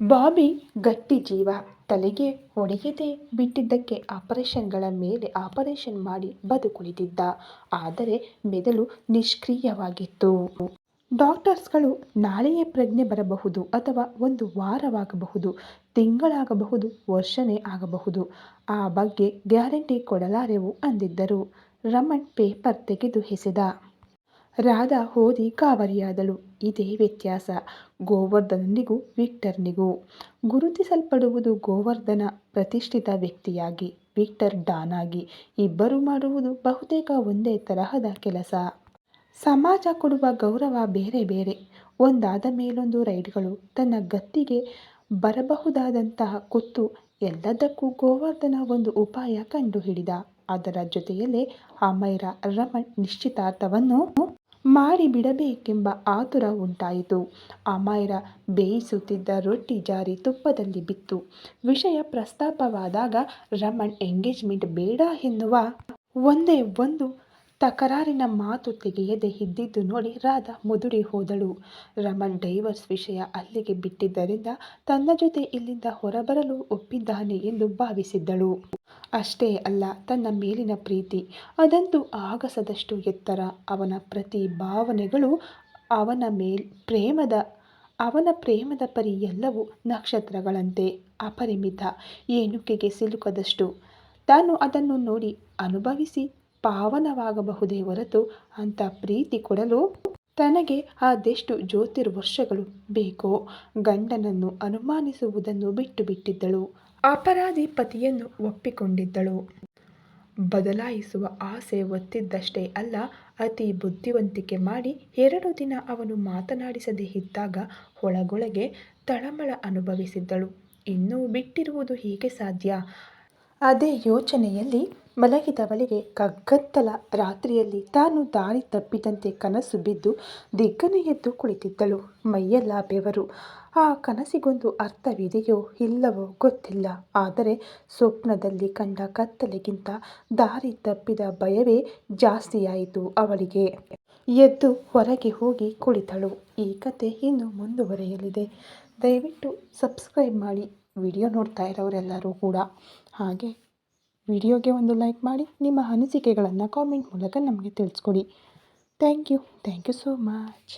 Bobby ಗಟ್ಟಿ ಜೀವ. ತಲೆಗೆ ಹೊಡೆಯದೆ ಬಿಟ್ಟಿದ್ದಕ್ಕೆ ಆಪರೇಷನ್ಗಳ ಮೇಲೆ ಆಪರೇಷನ್ ಮಾಡಿ ಬದುಕುಳಿದಿದ್ದ. ಆದರೆ ಮೆದುಳು ನಿಷ್ಕ್ರಿಯವಾಗಿತ್ತು. ಡಾಕ್ಟರ್ಸ್ಗಳು ನಾಳೆಯೇ ಪ್ರಜ್ಞೆ ಬರಬಹುದು ಅಥವಾ ಒಂದು ವಾರವಾಗಬಹುದು, ತಿಂಗಳಾಗಬಹುದು, ವರ್ಷನೇ ಆಗಬಹುದು. ಆ ಬಗ್ಗೆ ಗ್ಯಾರಂಟಿ ಕೊಡಲಾರೆವು ಅಂದಿದ್ದರು. ರಮಣ್ ಪೇಪರ್ ತೆಗೆದು ಎಸೆದ. ರಾಧಾ ಓದಿ ಗಾಬರಿಯಾದಳು ಇದೇ ವ್ಯತ್ಯಾಸ. ಗೋವರ್ಧನನಿಗೂ ವಿಕ್ಟರ್ನಿಗೂ ಗುರುತಿಸಲ್ಪಡುವುದು ಗೋವರ್ಧನ ಪ್ರತಿಷ್ಠಿತ ವ್ಯಕ್ತಿಯಾಗಿ, ವಿಕ್ಟರ್ ಡಾನ್ ಆಗಿ ಇಬ್ಬರು ಮಾಡುವುದು ಬಹುತೇಕ ಒಂದೇ ತರಹದ ಕೆಲಸ. ಸಮಾಜ ಕೊಡುವ ಗೌರವ ಬೇರೆ ಬೇರೆ. ಒಂದಾದ ಮೇಲೊಂದು ರೈಡ್ಗಳು ತನ್ನ ಗತ್ತಿಗೆ ಬರಬಹುದಾದಂತಹ ಕುತ್ತು ಎಲ್ಲದಕ್ಕೂ ಗೋವರ್ಧನ ಒಂದು ಉಪಾಯ ಕಂಡುಹಿಡಿದ. ಅದರ ಜೊತೆಯಲ್ಲೇ ಅಮೈರ ರಮಣ್ ನಿಶ್ಚಿತಾರ್ಥವನ್ನು ಮಾಡಿಬಿಡಬೇಕೆಂಬ ಆತುರ ಉಂಟಾಯಿತು. ಅಮಾಯರ ಬೇಯಿಸುತ್ತಿದ್ದ ರೊಟ್ಟಿ ಜಾರಿ ತುಪ್ಪದಲ್ಲಿ ಬಿತ್ತು. ವಿಷಯ ಪ್ರಸ್ತಾಪವಾದಾಗ ರಮಣ್ ಎಂಗೇಜ್ಮೆಂಟ್ ಬೇಡ ಎನ್ನುವ ಒಂದೇ ಒಂದು ತಕರಾರಿನ ಮಾತು ತೆಗೆಯದೆ ಇದ್ದಿದ್ದು ನೋಡಿ ರಾಧಾ ಮುದುಡಿ ಹೋದಳು. ರಮಣ್ ಡೈವರ್ಸ್ ವಿಷಯ ಅಲ್ಲಿಗೆ ಬಿಟ್ಟಿದ್ದರಿಂದ ತನ್ನ ಜೊತೆ ಇಲ್ಲಿಂದ ಹೊರಬರಲು ಒಪ್ಪಿದ್ದಾನೆ ಎಂದು ಭಾವಿಸಿದ್ದಳು. ಅಷ್ಟೇ ಅಲ್ಲ, ತನ್ನ ಮೇಲಿನ ಪ್ರೀತಿ. ಅದಂತೂ ಆಗಸದಷ್ಟು ಎತ್ತರ. ಅವನ ಪ್ರತಿ ಭಾವನೆಗಳು ಅವನ ಮೇಲ್ ಪ್ರೇಮದ, ಅವನ ಪ್ರೇಮದ ಪರಿ ಎಲ್ಲವೂ ನಕ್ಷತ್ರಗಳಂತೆ ಅಪರಿಮಿತ. ಏನುಕೆಗೆ ಸಿಲುಕದಷ್ಟು. ತಾನು ಅದನ್ನು ನೋಡಿ ಅನುಭವಿಸಿ ಪಾವನವಾಗಬಹುದೇ ಹೊರತು ಅಂತ ಪ್ರೀತಿ ಕೊಡಲು ತನಗೆ ಅದೆಷ್ಟು ಜ್ಯೋತಿರ್ವರ್ಷಗಳು ಬೇಕೋ ಗಂಡನನ್ನು ಅನುಮಾನಿಸುವುದನ್ನು ಬಿಟ್ಟು ಬಿಟ್ಟಿದ್ದಳು ಅಪರಾಧಿ ಪತಿಯನ್ನು ಒಪ್ಪಿಕೊಂಡಿದ್ದಳು. ಬದಲಾಯಿಸುವ ಆಸೆ ಒತ್ತಿದ್ದಷ್ಟೇ ಅಲ್ಲ, ಅತಿ ಬುದ್ಧಿವಂತಿಕೆ ಮಾಡಿ ಎರಡು ದಿನ ಅವನು ಮಾತನಾಡಿಸದೇ ಇದ್ದಾಗ ಒಳಗೊಳಗೆ ತಳಮಳ ಅನುಭವಿಸಿದ್ದಳು. ಇನ್ನೂ ಬಿಟ್ಟಿರುವುದು ಹೀಗೆ ಸಾಧ್ಯ? ಅದೇ ಯೋಚನೆಯಲ್ಲಿ ಮಲಗಿದವಳಿಗೆ ಕಗ್ಗತ್ತಲ ರಾತ್ರಿಯಲ್ಲಿ ತಾನು ದಾರಿ ತಪ್ಪಿದಂತೆ ಕನಸು ಬಿದ್ದು ದಿಗ್ಗನೆ ಎದ್ದು ಕುಳಿತಿದ್ದಳು ಮೈಯೆಲ್ಲ ಬೆವರು ಆ ಕನಸಿಗೊಂದು ಅರ್ಥವಿದೆಯೋ ಇಲ್ಲವೋ ಗೊತ್ತಿಲ್ಲ. ಆದರೆ ಸ್ವಪ್ನದಲ್ಲಿ ಕಂಡ ಕತ್ತಲೆಗಿಂತ ದಾರಿ ತಪ್ಪಿದ ಭಯವೇ ಜಾಸ್ತಿಯಾಯಿತು ಅವಳಿಗೆ. ಎದ್ದು ಹೊರಗೆ ಹೋಗಿ ಕುಳಿತಳು. ಈ ಕತೆ ಇನ್ನು ಮುಂದುವರೆಯಲಿದೆ. ದಯವಿಟ್ಟು ಸಬ್ಸ್ಕ್ರೈಬ್ ಮಾಡಿ. ವಿಡಿಯೋ ನೋಡ್ತಾ ಇರೋರೆಲ್ಲರೂ ಕೂಡ ಹಾಗೆ ವಿಡಿಯೋಗೆ ಒಂದು ಲೈಕ್ ಮಾಡಿ, ನಿಮ್ಮ ಅನಿಸಿಕೆಗಳನ್ನು ಕಾಮೆಂಟ್ ಮೂಲಕ ನಮಗೆ ತಿಳಿಸ್ಕೊಡಿ. Thank you thank you so much